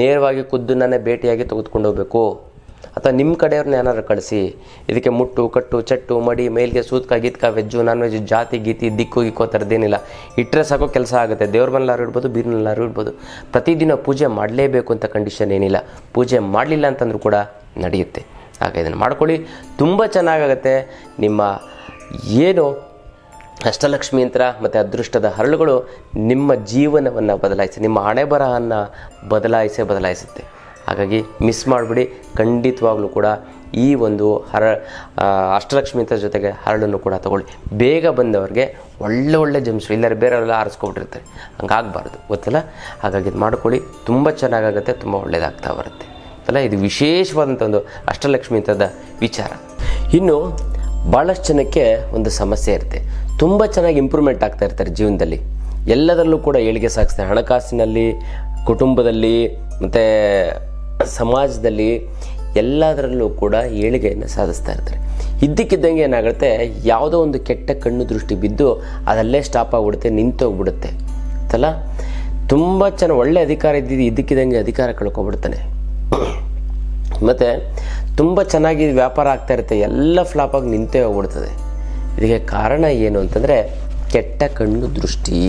Speaker 1: ನೇರವಾಗಿ ಖುದ್ದು ನಾನೇ ಭೇಟಿಯಾಗಿ ತೆಗೆದುಕೊಂಡು ಹೋಗಬೇಕು. ಅಥವಾ ನಿಮ್ಮ ಕಡೆಯವ್ರನ್ನ ಏನಾದ್ರು ಕಳಿಸಿ, ಇದಕ್ಕೆ ಮುಟ್ಟು, ಕಟ್ಟು, ಚಟ್ಟು, ಮಡಿ, ಮೇಲ್ಗೆ ಸೂತ್ಕ, ಗೀತ್ಕ, ವೆಜ್ಜು ನಾನ್ ವೆಜ್ ಜಾತಿ, ಗೀತಿ, ದಿಕ್ಕು, ಗಿಕ್ಕೋ ಥರದ್ದೇನಿಲ್ಲ ಇಟ್ಟರೆ ಸಾಕೋ, ಕೆಲಸ ಆಗುತ್ತೆ. ದೇವ್ರ ಮನೆಲ್ಲಾರು ಇಡ್ಬೋದು ಬೀರ್ನಲ್ಲಾರು ಇಡ್ಬೋದು ಪ್ರತಿದಿನ ಪೂಜೆ ಮಾಡಲೇಬೇಕು ಅಂತ ಕಂಡೀಷನ್ ಏನಿಲ್ಲ. ಪೂಜೆ ಮಾಡಲಿಲ್ಲ ಅಂತಂದ್ರೂ ಕೂಡ ನಡೆಯುತ್ತೆ. ಹಾಗೆ ಇದನ್ನು ಮಾಡ್ಕೊಳ್ಳಿ. ತುಂಬ ಚೆನ್ನಾಗಾಗತ್ತೆ. ನಿಮ್ಮ ಏನು ಅಷ್ಟಲಕ್ಷ್ಮಿ ಯಂತ್ರ ಮತ್ತು ಅದೃಷ್ಟದ ಹರಳುಗಳು ನಿಮ್ಮ ಜೀವನವನ್ನು ಬದಲಾಯಿಸಿ, ನಿಮ್ಮ ಹಣೆ ಬರಹನ್ನು ಬದಲಾಯಿಸೇ ಬದಲಾಯಿಸುತ್ತೆ. ಹಾಗಾಗಿ ಮಿಸ್ ಮಾಡಿಬಿಡಿ. ಖಂಡಿತವಾಗ್ಲೂ ಕೂಡ ಈ ಒಂದು ಹರ ಆ, ಅಷ್ಟಲಕ್ಷ್ಮಿ ಅಂತ ಜೊತೆಗೆ ಹರಳನ್ನು ಕೂಡ ತಗೊಳ್ಳಿ. ಬೇಗ ಬಂದವ್ರಿಗೆ ಒಳ್ಳೆ ಒಳ್ಳೆ ಜಮ್ಸು ಇಲ್ಲರೂ ಬೇರೆಯವರೆಲ್ಲ ಆರಿಸ್ಕೊಬಿಟ್ಟಿರ್ತಾರೆ. ಹಂಗಾಗಬಾರ್ದು. ಗೊತ್ತಲ್ಲ? ಹಾಗಾಗಿ ಇದು ಮಾಡ್ಕೊಳ್ಳಿ. ತುಂಬ ಚೆನ್ನಾಗಾಗುತ್ತೆ ತುಂಬ ಒಳ್ಳೆಯದಾಗ್ತಾ ಬರುತ್ತೆ. ಅಲ್ಲ ಇದು ವಿಶೇಷವಾದಂಥ ಒಂದು ಅಷ್ಟಲಕ್ಷ್ಮಿ ಅಂತದ ವಿಚಾರ. ಇನ್ನು ಭಾಳಷ್ಟು ಜನಕ್ಕೆ ಒಂದು ಸಮಸ್ಯೆ ಇರುತ್ತೆ. ತುಂಬ ಚೆನ್ನಾಗಿ ಇಂಪ್ರೂವ್ಮೆಂಟ್ ಆಗ್ತಾ ಇರ್ತಾರೆ ಜೀವನದಲ್ಲಿ. ಎಲ್ಲದರಲ್ಲೂ ಕೂಡ ಏಳಿಗೆ ಸಾಗಿಸ್ತಾರೆ ಹಣಕಾಸಿನಲ್ಲಿ ಕುಟುಂಬದಲ್ಲಿ ಮತ್ತು ಸಮಾಜದಲ್ಲಿ ಎಲ್ಲದರಲ್ಲೂ ಕೂಡ ಏಳಿಗೆಯನ್ನು ಸಾಧಿಸ್ತಾ ಇರ್ತಾರೆ. ಇದ್ದಕ್ಕಿದ್ದಂಗೆ ಏನಾಗುತ್ತೆ, ಯಾವುದೋ ಒಂದು ಕೆಟ್ಟ ಕಣ್ಣು ದೃಷ್ಟಿ ಬಿದ್ದು ಅದಲ್ಲೇ ಸ್ಟಾಪ್ ಆಗಿಬಿಡುತ್ತೆ, ನಿಂತೋಗ್ಬಿಡುತ್ತೆ. ಅಲ್ಲ ತುಂಬ ಚೆನ್ನಾಗಿ ಒಳ್ಳೆ ಅಧಿಕಾರ ಇದ್ದಿದ್ದು ಇದ್ದಕ್ಕಿದ್ದಂಗೆ ಅಧಿಕಾರ ಕಳ್ಕೊಬಿಡ್ತಾನೆ ಮತ್ತು ತುಂಬ ಚೆನ್ನಾಗಿ ವ್ಯಾಪಾರ ಆಗ್ತಾ ಇರುತ್ತೆ, ಎಲ್ಲ ಫ್ಲಾಪಾಗಿ ನಿಂತೇ ಹೋಗ್ಬಿಡ್ತದೆ. ಇದಕ್ಕೆ ಕಾರಣ ಏನು ಅಂತಂದರೆ ಕೆಟ್ಟ ಕಣ್ಣು ದೃಷ್ಟಿ.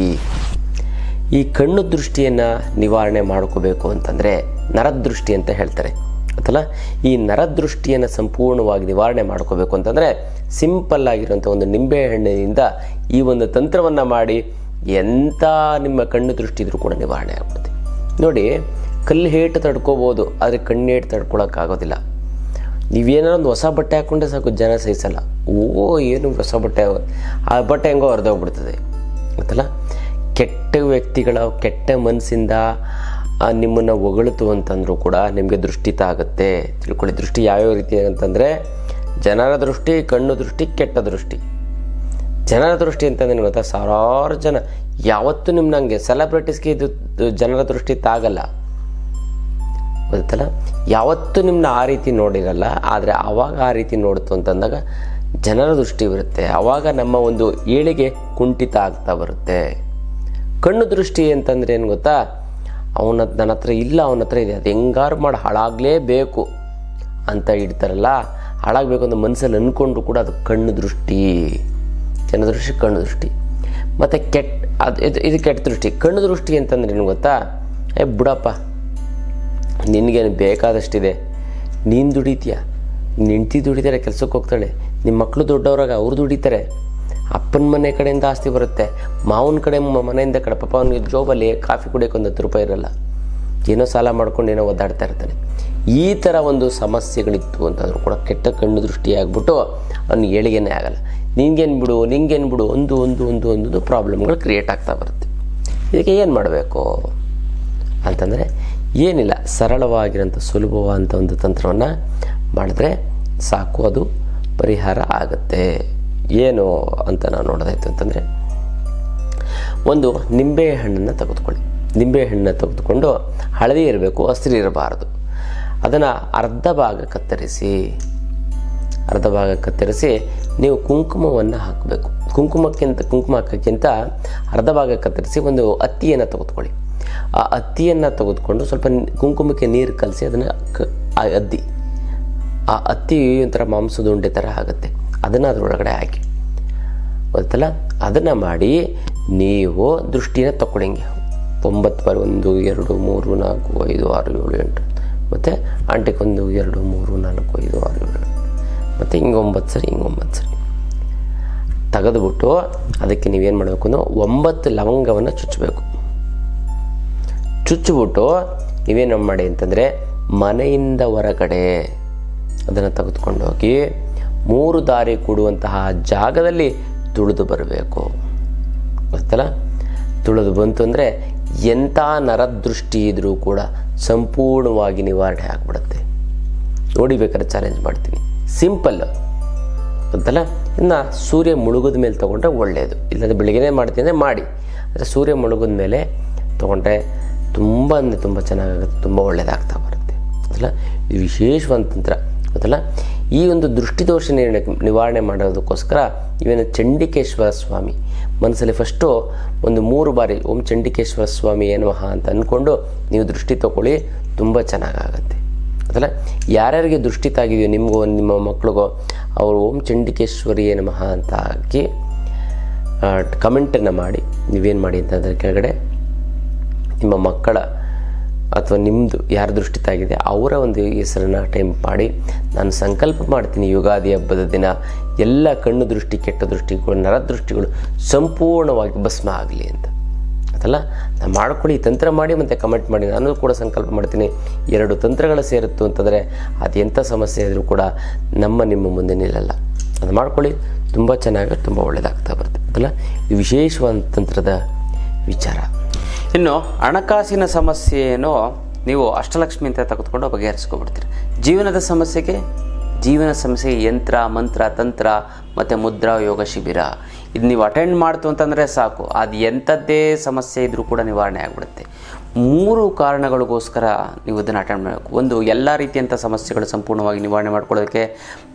Speaker 1: ಈ ಕಣ್ಣು ದೃಷ್ಟಿಯನ್ನು ನಿವಾರಣೆ ಮಾಡ್ಕೋಬೇಕು ಅಂತಂದರೆ ನರದೃಷ್ಟಿ ಅಂತ ಹೇಳ್ತಾರೆ. ಅಥವಾ ಈ ನರದೃಷ್ಟಿಯನ್ನು ಸಂಪೂರ್ಣವಾಗಿ ನಿವಾರಣೆ ಮಾಡ್ಕೋಬೇಕು ಅಂತಂದರೆ ಸಿಂಪಲ್ ಆಗಿರುವಂಥ ಒಂದು ನಿಂಬೆಹಣ್ಣಿನಿಂದ ಈ ಒಂದು ತಂತ್ರವನ್ನು ಮಾಡಿ ಎಂಥ ನಿಮ್ಮ ಕಣ್ಣು ದೃಷ್ಟಿ ಇದ್ರೂ ಕೂಡ ನಿವಾರಣೆ ಆಗ್ಬಿಡುತ್ತೆ ನೋಡಿ, ಕಲ್ಲು ಹೇಟು ತಡ್ಕೋಬೋದು, ಆದರೆ ಕಣ್ಣೇಟು ತಡ್ಕೊಳಕ್ಕಾಗೋದಿಲ್ಲ ನೀವೇನಾದ್ರು ಒಂದು ಹೊಸ ಬಟ್ಟೆ ಹಾಕ್ಕೊಂಡ್ರೆ ಸಾಕು, ಜನ ಸಹಿಸಲ್ಲ. ಓ, ಏನು ಹೊಸ ಬಟ್ಟೆ, ಆ ಬಟ್ಟೆ ಹೆಂಗೋ ಹರಿದೋಗ್ಬಿಡ್ತದೆ. ಗೊತ್ತಲ್ಲ ಕೆಟ್ಟ ವ್ಯಕ್ತಿಗಳ, ಕೆಟ್ಟ ಮನಸ್ಸಿಂದ ನಿಮ್ಮನ್ನು ಹೊಗಳಿತು ಅಂತಂದರೂ ಕೂಡ ನಿಮಗೆ ದೃಷ್ಟಿತ ಆಗುತ್ತೆ ತಿಳ್ಕೊಳ್ಳಿ, ದೃಷ್ಟಿ ಯಾವ್ಯಾವ ರೀತಿ ಅಂತಂದರೆ, ಜನರ ದೃಷ್ಟಿ, ಕಣ್ಣು ದೃಷ್ಟಿ, ಕೆಟ್ಟ ದೃಷ್ಟಿ. ಜನರ ದೃಷ್ಟಿ ಅಂತಂದ್ರೆ ಗೊತ್ತಾ ಸಾವಿರಾರು ಜನ, ಯಾವತ್ತೂ ನಿಮ್ಮ ನನಗೆ ಸೆಲೆಬ್ರಿಟೀಸ್ಗೆ ಇದು ಜನರ ದೃಷ್ಟಿ ತಾಗಲ್ಲ. ಗೊತ್ತಲ್ಲ? ಯಾವತ್ತೂ ನಿಮ್ಮನ್ನ ಆ ರೀತಿ ನೋಡಿರಲ್ಲ, ಆದರೆ ಆವಾಗ ಆ ರೀತಿ ನೋಡ್ತು ಅಂತಂದಾಗ ಜನರ ದೃಷ್ಟಿ ಬರುತ್ತೆ ಆವಾಗ ನಮ್ಮ ಒಂದು ಏಳಿಗೆ ಕುಂಠಿತ ಆಗ್ತಾ ಬರುತ್ತೆ. ಕಣ್ಣು ದೃಷ್ಟಿ ಅಂತಂದ್ರೆ ಏನು ಗೊತ್ತಾ? ಅವನ ನನ್ನ ಹತ್ರ ಇಲ್ಲ, ಅವನ ಹತ್ರ ಇದೆ. ಅದು ಹೆಂಗಾರು ಮಾಡಿ, ಹಾಳಾಗಲೇಬೇಕು ಅಂತ ಇಡ್ತಾರಲ್ಲ ಹಾಳಾಗಬೇಕು ಅಂತ ಮನಸ್ಸಲ್ಲಿ ಅಂದ್ಕೊಂಡ್ರು ಕೂಡ ಅದು ಕಣ್ಣು ದೃಷ್ಟಿ. ಜನ ದೃಷ್ಟಿ, ಕಣ್ಣು ದೃಷ್ಟಿ. ಮತ್ತು ಕೆಟ್ಟ ಅದು ಇದು ಇದು ಕೆಟ್ಟ ದೃಷ್ಟಿ. ಕಣ್ಣು ದೃಷ್ಟಿ ಅಂತಂದ್ರೆ ಏನು ಗೊತ್ತಾ? ಏ, ಬಿಡಪ್ಪ, ನಿನಗೇನು ಬೇಕಾದಷ್ಟಿದೆ. ನೀನು ದುಡಿತೀಯ? ನಿಂತಿ ದುಡಿತಾರೆ, ಕೆಲಸಕ್ಕೆ ಹೋಗ್ತಾಳೆ. ನಿಮ್ಮ ಮಕ್ಕಳು ದೊಡ್ಡವ್ರಾಗ ಅವ್ರು ದುಡಿತಾರೆ. ಅಪ್ಪನ ಮನೆ ಕಡೆಯಿಂದ ಆಸ್ತಿ ಬರುತ್ತೆ. ಮಾವನ ಕಡೆ ಮನೆಯಿಂದ ಕಡೆ. ಪಾಪ ಅವನಿಗೆ ಜೋಬಲ್ಲಿ ಕಾಫಿ ಕುಡಿಯೋಕೆ ಒಂದು ಹತ್ತು ರೂಪಾಯಿ ಇರಲ್ಲ. ಏನೋ ಸಾಲ ಮಾಡ್ಕೊಂಡು ಏನೋ ಒದ್ದಾಡ್ತಾ ಇರ್ತಾನೆ. ಈ ಥರ ಒಂದು ಸಮಸ್ಯೆಗಳಿತ್ತು ಅಂತಂದ್ರೂ ಕೂಡ ಕೆಟ್ಟ ಕಣ್ಣು ದೃಷ್ಟಿ ಆಗ್ಬಿಟ್ಟು ಅವ್ನಿಗೆ ಏಳಿಗೆನೇ ಆಗಲ್ಲ. ನಿಂಗೇನು ಬಿಡು ನಿಂಗೇನು ಬಿಡು, ಒಂದು ಒಂದು ಒಂದು ಒಂದು ಪ್ರಾಬ್ಲಮ್ಗಳು ಕ್ರಿಯೇಟ್ ಆಗ್ತಾ ಬರುತ್ತೆ. ಇದಕ್ಕೆ ಏನು ಮಾಡಬೇಕು? ಅಂತಂದರೆ ಏನಿಲ್ಲ, ಸರಳವಾಗಿರೋಂಥ, ಸುಲಭವಾದಂಥ ಒಂದು ತಂತ್ರವನ್ನು ಮಾಡಿದ್ರೆ ಸಾಕು, ಅದು ಪರಿಹಾರ ಆಗುತ್ತೆ. ಏನು ಅಂತ ನಾನು ನೋಡೋದಾಯ್ತು ಅಂತಂದರೆ, ಒಂದು ನಿಂಬೆ ಹಣ್ಣನ್ನು ತೆಗೆದುಕೊಳ್ಳಿ. ನಿಂಬೆ ಹಣ್ಣನ್ನು ತೆಗೆದುಕೊಂಡು ಹಳದಿ ಇರಬೇಕು, ಹಸಿರು ಇರಬಾರ್ದು. ಅದನ್ನು ಅರ್ಧ ಭಾಗ ಕತ್ತರಿಸಿ, ಅರ್ಧ ಭಾಗ ಕತ್ತರಿಸಿ ನೀವು ಕುಂಕುಮವನ್ನು ಹಾಕಬೇಕು. ಕುಂಕುಮಕ್ಕಿಂತ, ಕುಂಕುಮ ಹಾಕೋಕ್ಕಿಂತ ಅರ್ಧ ಭಾಗ ಕತ್ತರಿಸಿ ಒಂದು ಅತ್ತಿಯನ್ನು ತೆಗೆದುಕೊಳ್ಳಿ. ಆ ಅತ್ತಿಯನ್ನು ತೆಗೆದುಕೊಂಡು ಸ್ವಲ್ಪ ಕುಂಕುಮಕ್ಕೆ ನೀರು ಕಲಸಿ ಅದನ್ನು ಆ ಅದ್ದಿ. ಆ ಅತ್ತಿ ಒಂಥರ ಮಾಂಸದ ಉಂಡೆ ಥರ ಆಗುತ್ತೆ. ಅದನ್ನು ಅದರೊಳಗಡೆ ಹಾಕಿ. ಗೊತ್ತಲ್ಲ? ಅದನ್ನು ಮಾಡಿ ನೀವು ದೃಷ್ಟಿನ ತಗೊಳ್ಳಿಂಗೆ ಒಂಬತ್ತು ಬಾರಿ ಒಂದು ಎರಡು, ಮೂರು, ನಾಲ್ಕು, ಐದು, ಆರು, ಏಳು, ಎಂಟು. ಮತ್ತು ಆಂಟಿಗೆ ಒಂದು ಎರಡು, ಮೂರು, ನಾಲ್ಕು, ಐದು, ಆರು, ಏಳು, ಎಂಟು. ಮತ್ತು ಹಿಂಗೆ ಒಂಬತ್ತು ಸರಿ ಹಿಂಗೆ ಒಂಬತ್ತು ಸರಿ. ತೆಗೆದುಬಿಟ್ಟು ಅದಕ್ಕೆ ನೀವೇನು ಮಾಡಬೇಕು ಅಂದ್ರೆ ಒಂಬತ್ತು ಲವಂಗವನ್ನು ಚುಚ್ಚಬೇಕು ಚುಚ್ಚಿಬಿಟ್ಟು ನೀವೇನು ಮಾಡಿ ಅಂತಂದರೆ ಮನೆಯಿಂದ ಹೊರಗಡೆ ಅದನ್ನು ತೆಗೆದುಕೊಂಡು ಹೋಗಿ ಮೂರು ದಾರಿ ಕೂಡುವಂತಹ ಜಾಗದಲ್ಲಿ ತುಳಿದು ಬರಬೇಕು. ಗೊತ್ತಲ್ಲ? ತುಳಿದು ಬಂತು ಅಂದರೆ ಎಂಥ ನರದೃಷ್ಟಿ ಇದ್ದರೂ ಕೂಡ ಸಂಪೂರ್ಣವಾಗಿ ನಿವಾರಣೆ ಆಗಿಬಿಡುತ್ತೆ. ನೋಡಿಬೇಕಾದ್ರೆ ಚಾಲೆಂಜ್ ಮಾಡ್ತೀನಿ. ಸಿಂಪಲ್ ಗೊತ್ತಲ್ಲ? ಇನ್ನು ಸೂರ್ಯ ಮುಳುಗಿದ ಮೇಲೆ ತೊಗೊಂಡ್ರೆ ಒಳ್ಳೆಯದು ಇಲ್ಲಾಂದರೆ ಬೆಳಿಗ್ಗೆನೇ ಮಾಡ್ತೀನಿ ಅಂದರೆ ಮಾಡಿ. ಅಂದರೆ ಸೂರ್ಯ ಮುಳುಗಿದ ಮೇಲೆ ತೊಗೊಂಡ್ರೆ ತುಂಬ ಅಂದರೆ ತುಂಬ ಚೆನ್ನಾಗಾಗುತ್ತೆ, ತುಂಬ ಒಳ್ಳೆಯದಾಗ್ತಾ ಬರುತ್ತೆ. ಗೊತ್ತಲ್ಲ? ಇದು ವಿಶೇಷವಾದ ತಂತ್ರ. ಗೊತ್ತಲ್ಲ? ಈ ಒಂದು ದೃಷ್ಟಿದೋಷ ನಿವಾರಣೆ ಮಾಡೋದಕ್ಕೋಸ್ಕರ ಇವನ ಚಂಡಿಕೇಶ್ವರ ಸ್ವಾಮಿ. ಮನಸ್ಸಲ್ಲಿ ಫಸ್ಟು ಒಂದು ಮೂರು ಬಾರಿ ಓಂ ಚಂಡಿಕೇಶ್ವರ ಸ್ವಾಮಿ ನಮಃ ಅಂತ ಅಂದ್ಕೊಂಡು ನೀವು ದೃಷ್ಟಿ ತಗೊಳ್ಳಿ, ತುಂಬ ಚೆನ್ನಾಗಾಗತ್ತೆ. ಅದಲ್ಲ ಯಾರ್ಯಾರಿಗೆ ದೃಷ್ಟಿ ತಾಗಿದೆಯೋ ನಿಮಗೋ, ನಿಮ್ಮ ಮಕ್ಳಿಗೋ, ಅವರು ಓಂ ಚಂಡಿಕೇಶ್ವರಿ ನಮಃ ಅಂತ ಹಾಕಿ ಕಮೆಂಟನ್ನು ಮಾಡಿ, ನೀವೇನು ಮಾಡಿ ಅಂತ ಅದರ ಕೆಳಗಡೆ, ನಿಮ್ಮ ಮಕ್ಕಳ ಅಥವಾ ನಿಮ್ಮದು ಯಾರ ದೃಷ್ಟಿ ತಾಗಿದೆ ಅವರ ಒಂದು ಹೆಸರನ್ನು ಟೈಮ್ ಮಾಡಿ, ನಾನು ಸಂಕಲ್ಪ ಮಾಡ್ತೀನಿ ಯುಗಾದಿ ಹಬ್ಬದ ದಿನ. ಎಲ್ಲ ಕಣ್ಣು ದೃಷ್ಟಿ, ಕೆಟ್ಟ ದೃಷ್ಟಿಗಳು ನರದೃಷ್ಟಿಗಳು ಸಂಪೂರ್ಣವಾಗಿ ಭಸ್ಮ ಆಗಲಿ ಅಂತ. ಅದಲ್ಲ? ನಾನು ಮಾಡ್ಕೊಳ್ಳಿ ತಂತ್ರ ಮಾಡಿ ಮತ್ತು ಕಮೆಂಟ್ ಮಾಡಿ. ನಾನು ಕೂಡ ಸಂಕಲ್ಪ ಮಾಡ್ತೀನಿ. ಎರಡು ತಂತ್ರಗಳು ಸೇರುತ್ತು ಅಂತಂದರೆ ಅದು ಎಂಥ ಸಮಸ್ಯೆ ಇದ್ದರೂ ಕೂಡ ನಮ್ಮ ನಿಮ್ಮ ಮುಂದೆ ನಿಲ್ಲಲ್ಲ. ಅದು ಮಾಡ್ಕೊಳ್ಳಿ. ತುಂಬ ಚೆನ್ನಾಗಿ, ತುಂಬ ಒಳ್ಳೆಯದಾಗ್ತಾ ಬರುತ್ತೆ. ಅದಲ್ಲ? ಇದು ವಿಶೇಷವಾದ ತಂತ್ರದ ವಿಚಾರ.
Speaker 2: ಇನ್ನು ಹಣಕಾಸಿನ ಸಮಸ್ಯೆಯನ್ನು ನೀವು ಅಷ್ಟಲಕ್ಷ್ಮಿ ಅಂತ ತೆಗೆದುಕೊಂಡು ಬಗೆಹರಿಸ್ಕೊಬಿಡ್ತೀರಿ. ಜೀವನದ ಸಮಸ್ಯೆಗೆ ಜೀವನ ಸಮಸ್ಯೆಗೆ ಯಂತ್ರ, ಮಂತ್ರ, ತಂತ್ರ ಮತ್ತು ಮುದ್ರಾ, ಯೋಗ ಶಿಬಿರ. ಇದು ನೀವು ಅಟೆಂಡ್ ಮಾಡ್ತು ಅಂತಂದರೆ ಸಾಕು. ಅದು ಎಂಥದ್ದೇ ಸಮಸ್ಯೆ ಇದ್ದರೂ ಕೂಡ ನಿವಾರಣೆ ಆಗಿಬಿಡುತ್ತೆ. ಮೂರು ಕಾರಣಗಳಿಗೋಸ್ಕರ ನೀವು ಇದನ್ನು ಅಟೆಂಡ್ ಮಾಡಬೇಕು. ಒಂದು, ಎಲ್ಲ ರೀತಿಯಂಥ ಸಮಸ್ಯೆಗಳು ಸಂಪೂರ್ಣವಾಗಿ ನಿವಾರಣೆ ಮಾಡ್ಕೊಳ್ಳೋದಕ್ಕೆ,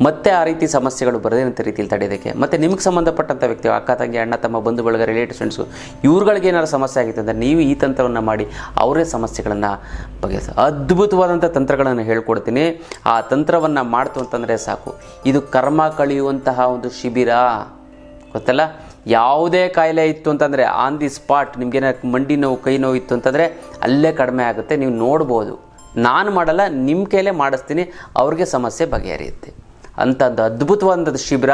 Speaker 2: ಮತ್ತೆ ಆ ರೀತಿ ಸಮಸ್ಯೆಗಳು ಬರದೇನಂಥ ರೀತಿಯಲ್ಲಿ ತಡೆಯೋದಕ್ಕೆ, ಮತ್ತು ನಿಮಗೆ ಸಂಬಂಧಪಟ್ಟಂಥ ವ್ಯಕ್ತಿ, ಅಕ್ಕ, ತಂಗಿ, ಅಣ್ಣ, ತಮ್ಮ ಬಂಧು ಬಳಗ ರಿಲೇಟಿವ್ ಫ್ರೆಂಡ್ಸು ಇವ್ರುಗಳಿಗೆ ಏನಾದ್ರು ಸಮಸ್ಯೆ ಆಗಿತ್ತು ಅಂದರೆ ನೀವು ಈ ತಂತ್ರವನ್ನು ಮಾಡಿ ಅವರೇ ಸಮಸ್ಯೆಗಳನ್ನು ಬಗೆಹರಿಸ. ಅದ್ಭುತವಾದಂಥ ತಂತ್ರಗಳನ್ನು ಹೇಳ್ಕೊಡ್ತೀನಿ. ಆ ತಂತ್ರವನ್ನು ಮಾಡ್ತು ಅಂತಂದರೆ ಸಾಕು. ಇದು ಕರ್ಮ ಕಳೆಯುವಂತಹ ಒಂದು ಶಿಬಿರ. ಗೊತ್ತಲ್ಲ? ಯಾವುದೇ ಕಾಯಿಲೆ ಇತ್ತು ಅಂತಂದರೆ ಆನ್ ದಿ ಸ್ಪಾಟ್ ನಿಮ್ಗೇನ ಮಂಡಿ ನೋವು, ಕೈ ನೋವು ಇತ್ತು ಅಂತಂದರೆ ಅಲ್ಲೇ ಕಡಿಮೆ ಆಗುತ್ತೆ, ನೀವು ನೋಡ್ಬೋದು. ನಾನು ಮಾಡಲ್ಲ ನಿಮ್ಮ ಕೈಲೇ ಮಾಡಿಸ್ತೀನಿ, ಅವ್ರಿಗೆ ಸಮಸ್ಯೆ ಬಗೆಹರಿಯುತ್ತೆ. ಅಂಥದ್ದು ಒಂದು ಅದ್ಭುತವಾದಂಥ ಶಿಬಿರ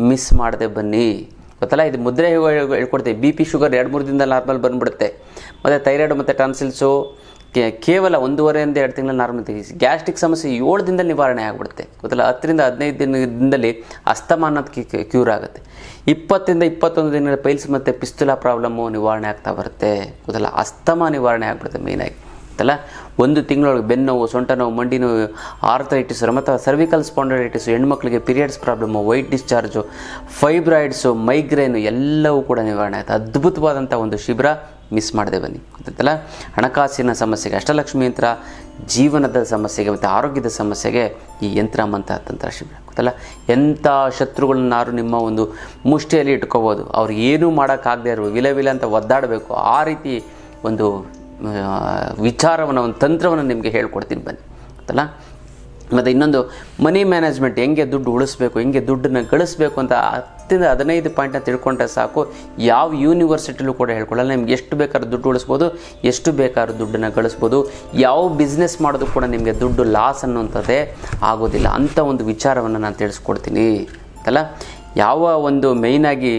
Speaker 2: ಮಿಸ್ ಮಾಡದೆ ಬನ್ನಿ. ಗೊತ್ತಲ್ಲ, ಇದು ಮುದ್ರೆ ಹೇಳ್- ಹೇಳ್ಕೊಡ್ತೀವಿ. ಬಿ ಪಿ ಶುಗರ್ ಎರಡು ಮೂರು ದಿನದಲ್ಲಿ ನಾರ್ಮಲ್ ಬಂದ್ಬಿಡುತ್ತೆ. ಮತ್ತು ಥೈರಾಯ್ಡ್ ಮತ್ತು ಟಾನ್ಸಿಲ್ಸು ಕೇವಲ ಒಂದೂವರೆಯಿಂದ ಎರಡು ತಿಂಗಳ ನಾರ್ಮಲ್ ಗ್ಯಾಸ್ಟ್ರಿಕ್ ಸಮಸ್ಯೆ ಏಳು ದಿನದಲ್ಲಿ ನಿವಾರಣೆ ಆಗಿಬಿಡುತ್ತೆ. ಗೊತ್ತಲ್ಲ, ಹತ್ತರಿಂದ ಹದಿನೈದು ದಿನದಿಂದಲೇ ಕ್ಯೂ- ಕ್ಯೂರ್ ಆಗುತ್ತೆ. ಇಪ್ಪತ್ತರಿಂದ ಇಪ್ಪತ್ತೊಂದು ದಿನಗಳ ಪೈಲ್ಸ್ ಮತ್ತು ಪಿಸ್ತುಲ ಪ್ರಾಬ್ಲಮ್ಮು ನಿವಾರಣೆ ಆಗ್ತಾ ಬರುತ್ತೆ. ಗೊತ್ತಲ್ಲ ಅಸ್ತಮ ನಿವಾರಣೆ ಆಗ್ಬಿಡುತ್ತೆ ಮೇಯ್ನಾಗಿ ಅಲ್ಲ ಒಂದು ತಿಂಗಳೊಳಗೆ ಬೆನ್ನೋವು ಸೊಂಟ ನೋವು, ಮಂಡಿ ನೋವು, ಆರ್ಥರೈಟಿಸ್, ಮತ್ತು ಸರ್ವಿಕಲ್ ಸ್ಪಾಂಡಲೈಟಿಸ್ ಹೆಣ್ಮಕ್ಳಿಗೆ periods problem white discharge fibroids migraine ಎಲ್ಲವೂ ಕೂಡ ನಿವಾರಣೆ ಆಗುತ್ತೆ. ಅದ್ಭುತವಾದಂಥ ಒಂದು ಶಿಬಿರ. ಮಿಸ್ ಮಾಡದೆ ಬನ್ನಿ. ಗೊತ್ತಲ್ಲ ಹಣಕಾಸಿನ ಸಮಸ್ಯೆಗೆ, ಅಷ್ಟಲಕ್ಷ್ಮಿ ಯಂತ್ರ ಜೀವನದ ಸಮಸ್ಯೆಗೆ ಮತ್ತು ಆರೋಗ್ಯದ ಸಮಸ್ಯೆಗೆ ಈ ಯಂತ್ರ ಮಂತ್ರ ತಂತ್ರ ಶಿಬಿರ. ಗೊತ್ತಲ್ಲ? ಎಂಥ ಶತ್ರುಗಳನ್ನಾರು ನಿಮ್ಮ ಒಂದು ಮುಷ್ಟಿಯಲ್ಲಿ ಇಟ್ಕೋಬೋದು? ಅವ್ರು ಏನೂ ಮಾಡೋಕ್ಕಾಗದೇ ಇರೋ ವಿಲ ವಿಲ ಅಂತ ಒದ್ದಾಡಬೇಕು. ಆ ರೀತಿ ಒಂದು ವಿಚಾರವನ್ನು, ಒಂದು ತಂತ್ರವನ್ನು ನಿಮಗೆ ಹೇಳ್ಕೊಡ್ತೀನಿ ಬನ್ನಿ. ಆಯ್ತಲ್ಲ ಮತ್ತು ಇನ್ನೊಂದು ಮನಿ ಮ್ಯಾನೇಜ್ಮೆಂಟ್ ಹೆಂಗೆ ದುಡ್ಡು ಉಳಿಸ್ಬೇಕು, ಹೆಂಗೆ ದುಡ್ಡನ್ನ ಗಳಿಸ್ಬೇಕು ಅಂತ ಹತ್ತಿಂದ ಹದಿನೈದು ಪಾಯಿಂಟ್ನ ತಿಳ್ಕೊಂಡ್ರೆ ಸಾಕು. ಯಾವ ಯೂನಿವರ್ಸಿಟಿಲೂ ಕೂಡ ಹೇಳ್ಕೊಳ್ಳಲ್ಲ. ನಿಮ್ಗೆ ಎಷ್ಟು ಬೇಕಾದ್ರೂ ದುಡ್ಡು ಉಳಿಸ್ಬೋದು, ಎಷ್ಟು ಬೇಕಾದ್ರೂ ದುಡ್ಡನ್ನು ಗಳಿಸ್ಬೋದು. ಯಾವ ಬಿಸ್ನೆಸ್ ಮಾಡೋದು ಕೂಡ ನಿಮಗೆ ದುಡ್ಡು ಲಾಸ್ ಅನ್ನುವಂಥದ್ದೇ ಆಗೋದಿಲ್ಲ. ಅಂಥ ಒಂದು ವಿಚಾರವನ್ನು ನಾನು ತಿಳಿಸ್ಕೊಡ್ತೀನಿ. ಅಲ್ಲ ಯಾವ ಒಂದು ಮೇಯ್ನಾಗಿ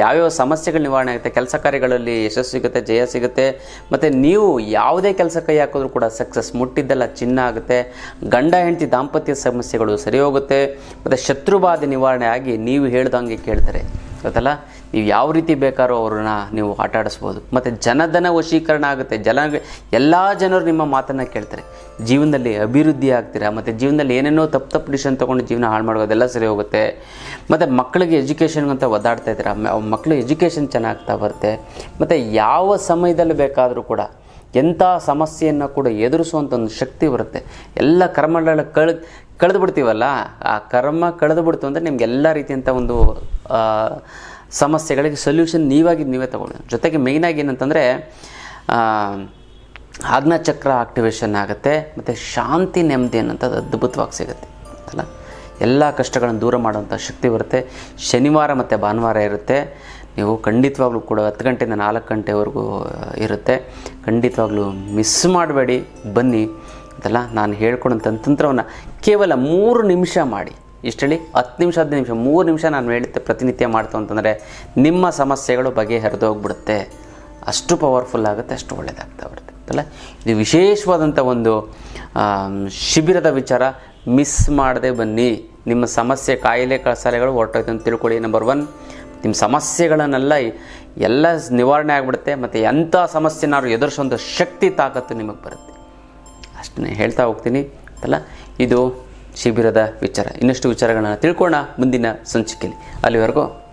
Speaker 2: ಯಾವ್ಯಾವ ಸಮಸ್ಯೆಗಳು ನಿವಾರಣೆ ಆಗುತ್ತೆ, ಕೆಲಸ ಕಾರ್ಯಗಳಲ್ಲಿ ಯಶಸ್ಸು ಸಿಗುತ್ತೆ, ಜಯ ಸಿಗುತ್ತೆ, ಮತ್ತು ನೀವು ಯಾವುದೇ ಕೆಲಸ ಕೈ ಹಾಕಿದ್ರೂ ಕೂಡ ಸಕ್ಸಸ್ ಮುಟ್ಟಿದ್ದೆಲ್ಲ ಚಿನ್ನ ಆಗುತ್ತೆ, ಗಂಡ, ಹೆಂಡತಿ, ದಾಂಪತ್ಯ ಸಮಸ್ಯೆಗಳು ಸರಿ ಹೋಗುತ್ತೆ, ಮತ್ತು ಶತ್ರುಬಾಧೆ ನಿವಾರಣೆ ಆಗಿ ನೀವು ಹೇಳ್ದಂಗೆ ಕೇಳ್ತಾರೆ. ಗೊತ್ತಲ್ಲ? ನೀವು ಯಾವ ರೀತಿ ಬೇಕಾದ್ರೂ ಅವ್ರನ್ನ ನೀವು ಆಟ ಆಡಿಸ್ಬೋದು ಮತ್ತು ಜನಧನ ವಶೀಕರಣ ಆಗುತ್ತೆ. ಜನ, ಎಲ್ಲ ಜನರು ನಿಮ್ಮ ಮಾತನ್ನು ಕೇಳ್ತಾರೆ. ಜೀವನದಲ್ಲಿ ಅಭಿವೃದ್ಧಿ ಆಗ್ತೀರಾ? ಮತ್ತು ಜೀವನದಲ್ಲಿ ಏನೇನೋ ತಪ್ಪು ತಪ್ಪು ಡಿಸಿಷನ್ ತೊಗೊಂಡು ಜೀವನ ಹಾಳು ಮಾಡೋದೆಲ್ಲ ಸರಿ ಹೋಗುತ್ತೆ. ಮತ್ತು ಮಕ್ಕಳಿಗೆ ಎಜುಕೇಷನ್ ಅಂತ ಒದ್ದಾಡ್ತಾ ಇದ್ದೀರಾ? ಮಕ್ಕಳು ಎಜುಕೇಷನ್ ಚೆನ್ನಾಗ್ತಾ ಬರುತ್ತೆ. ಮತ್ತು ಯಾವ ಸಮಯದಲ್ಲಿ ಬೇಕಾದರೂ ಕೂಡ ಎಂಥ ಸಮಸ್ಯೆಯನ್ನು ಕೂಡ ಎದುರಿಸುವಂಥ ಒಂದು ಶಕ್ತಿ ಬರುತ್ತೆ. ಎಲ್ಲ ಕರ್ಮಗಳ ಕಳ್ ಕಳೆದು ಬಿಡ್ತೀವಲ್ಲ ಆ ಕರ್ಮ ಕಳೆದು ಬಿಡ್ತು ಅಂದರೆ ನಿಮ್ಗೆ ಎಲ್ಲ ರೀತಿಯಂಥ ಒಂದು ಸಮಸ್ಯೆಗಳಿಗೆ ಸೊಲ್ಯೂಷನ್ ನೀವಾಗಿ ನೀವೇ ತಗೊಳ್ಳಿ. ಜೊತೆಗೆ ಮೇಯ್ನಾಗಿ ಏನಂತಂದರೆ ಆಜ್ಞಾಚಕ್ರ ಆಕ್ಟಿವೇಶನ್ ಆಗುತ್ತೆ, ಮತ್ತು ಶಾಂತಿ ನೆಮ್ಮದಿ ಅನ್ನೋಂಥದ್ದು ಅದ್ಭುತವಾಗಿ ಸಿಗುತ್ತೆ. ಅಲ್ಲ? ಎಲ್ಲ ಕಷ್ಟಗಳನ್ನು ದೂರ ಮಾಡುವಂಥ ಶಕ್ತಿ ಬರುತ್ತೆ. ಶನಿವಾರ ಮತ್ತು ಭಾನುವಾರ ಇರುತ್ತೆ. ನೀವು ಖಂಡಿತವಾಗ್ಲೂ ಕೂಡ ಹತ್ತು ಗಂಟೆಯಿಂದ ನಾಲ್ಕು ಗಂಟೆವರೆಗೂ ಇರುತ್ತೆ. ಖಂಡಿತವಾಗ್ಲೂ ಮಿಸ್ ಮಾಡಬೇಡಿ. ಬನ್ನಿ. ಅದಲ್ಲ ನಾನು ಹೇಳ್ಕೊಡೋಂಥ ತಂತ್ರವನ್ನು ಕೇವಲ ಮೂರು ನಿಮಿಷ ಮಾಡಿ. ಇಷ್ಟು ಹೇಳಿ ಹತ್ತು ನಿಮಿಷ, ಹದಿನೈದು ನಿಮಿಷ, ಮೂರು ನಿಮಿಷ ನಾನು ಹೇಳುತ್ತೆ ಪ್ರತಿನಿತ್ಯ ಮಾಡ್ತು ಅಂತಂದರೆ ನಿಮ್ಮ ಸಮಸ್ಯೆಗಳು ಬಗೆಹರಿದು ಹೋಗ್ಬಿಡುತ್ತೆ. ಅಷ್ಟು ಪವರ್ಫುಲ್ ಆಗುತ್ತೆ, ಅಷ್ಟು ಒಳ್ಳೆಯದಾಗ್ತಾ ಬರುತ್ತೆ. ಅಲ್ಲ ಇದು ವಿಶೇಷವಾದಂಥ ಒಂದು ಶಿಬಿರದ ವಿಚಾರ. ಮಿಸ್ ಮಾಡದೆ ಬನ್ನಿ. ನಿಮ್ಮ ಸಮಸ್ಯೆ ಕಾಯಿಲೆ ಕಸಾಲೆಗಳು ಹೊರಟೋಯ್ತು ಅಂತ ತಿಳ್ಕೊಳ್ಳಿ. ನಂಬರ್ ಒನ್ ನಿಮ್ಮ ಸಮಸ್ಯೆಗಳನ್ನೆಲ್ಲ ಎಲ್ಲ ನಿವಾರಣೆ ಆಗಿಬಿಡುತ್ತೆ ಮತ್ತು ಎಂಥ ಸಮಸ್ಯೆನಾದ್ರು ಎದುರಿಸೋಂಥ ಶಕ್ತಿ ತಾಕತ್ತು ನಿಮಗೆ ಬರುತ್ತೆ. ಅಷ್ಟನ್ನೇ ಹೇಳ್ತಾ ಹೋಗ್ತೀನಿ. ಅಲ್ಲ, ಇದು ಶಿಬಿರದ ವಿಚಾರ. ಇನ್ನಷ್ಟು ವಿಚಾರಗಳನ್ನು ತಿಳ್ಕೊಳ್ಳೋಣ ಮುಂದಿನ ಸಂಚಿಕೆಯಲ್ಲಿ. ಅಲ್ಲಿವರೆಗೂ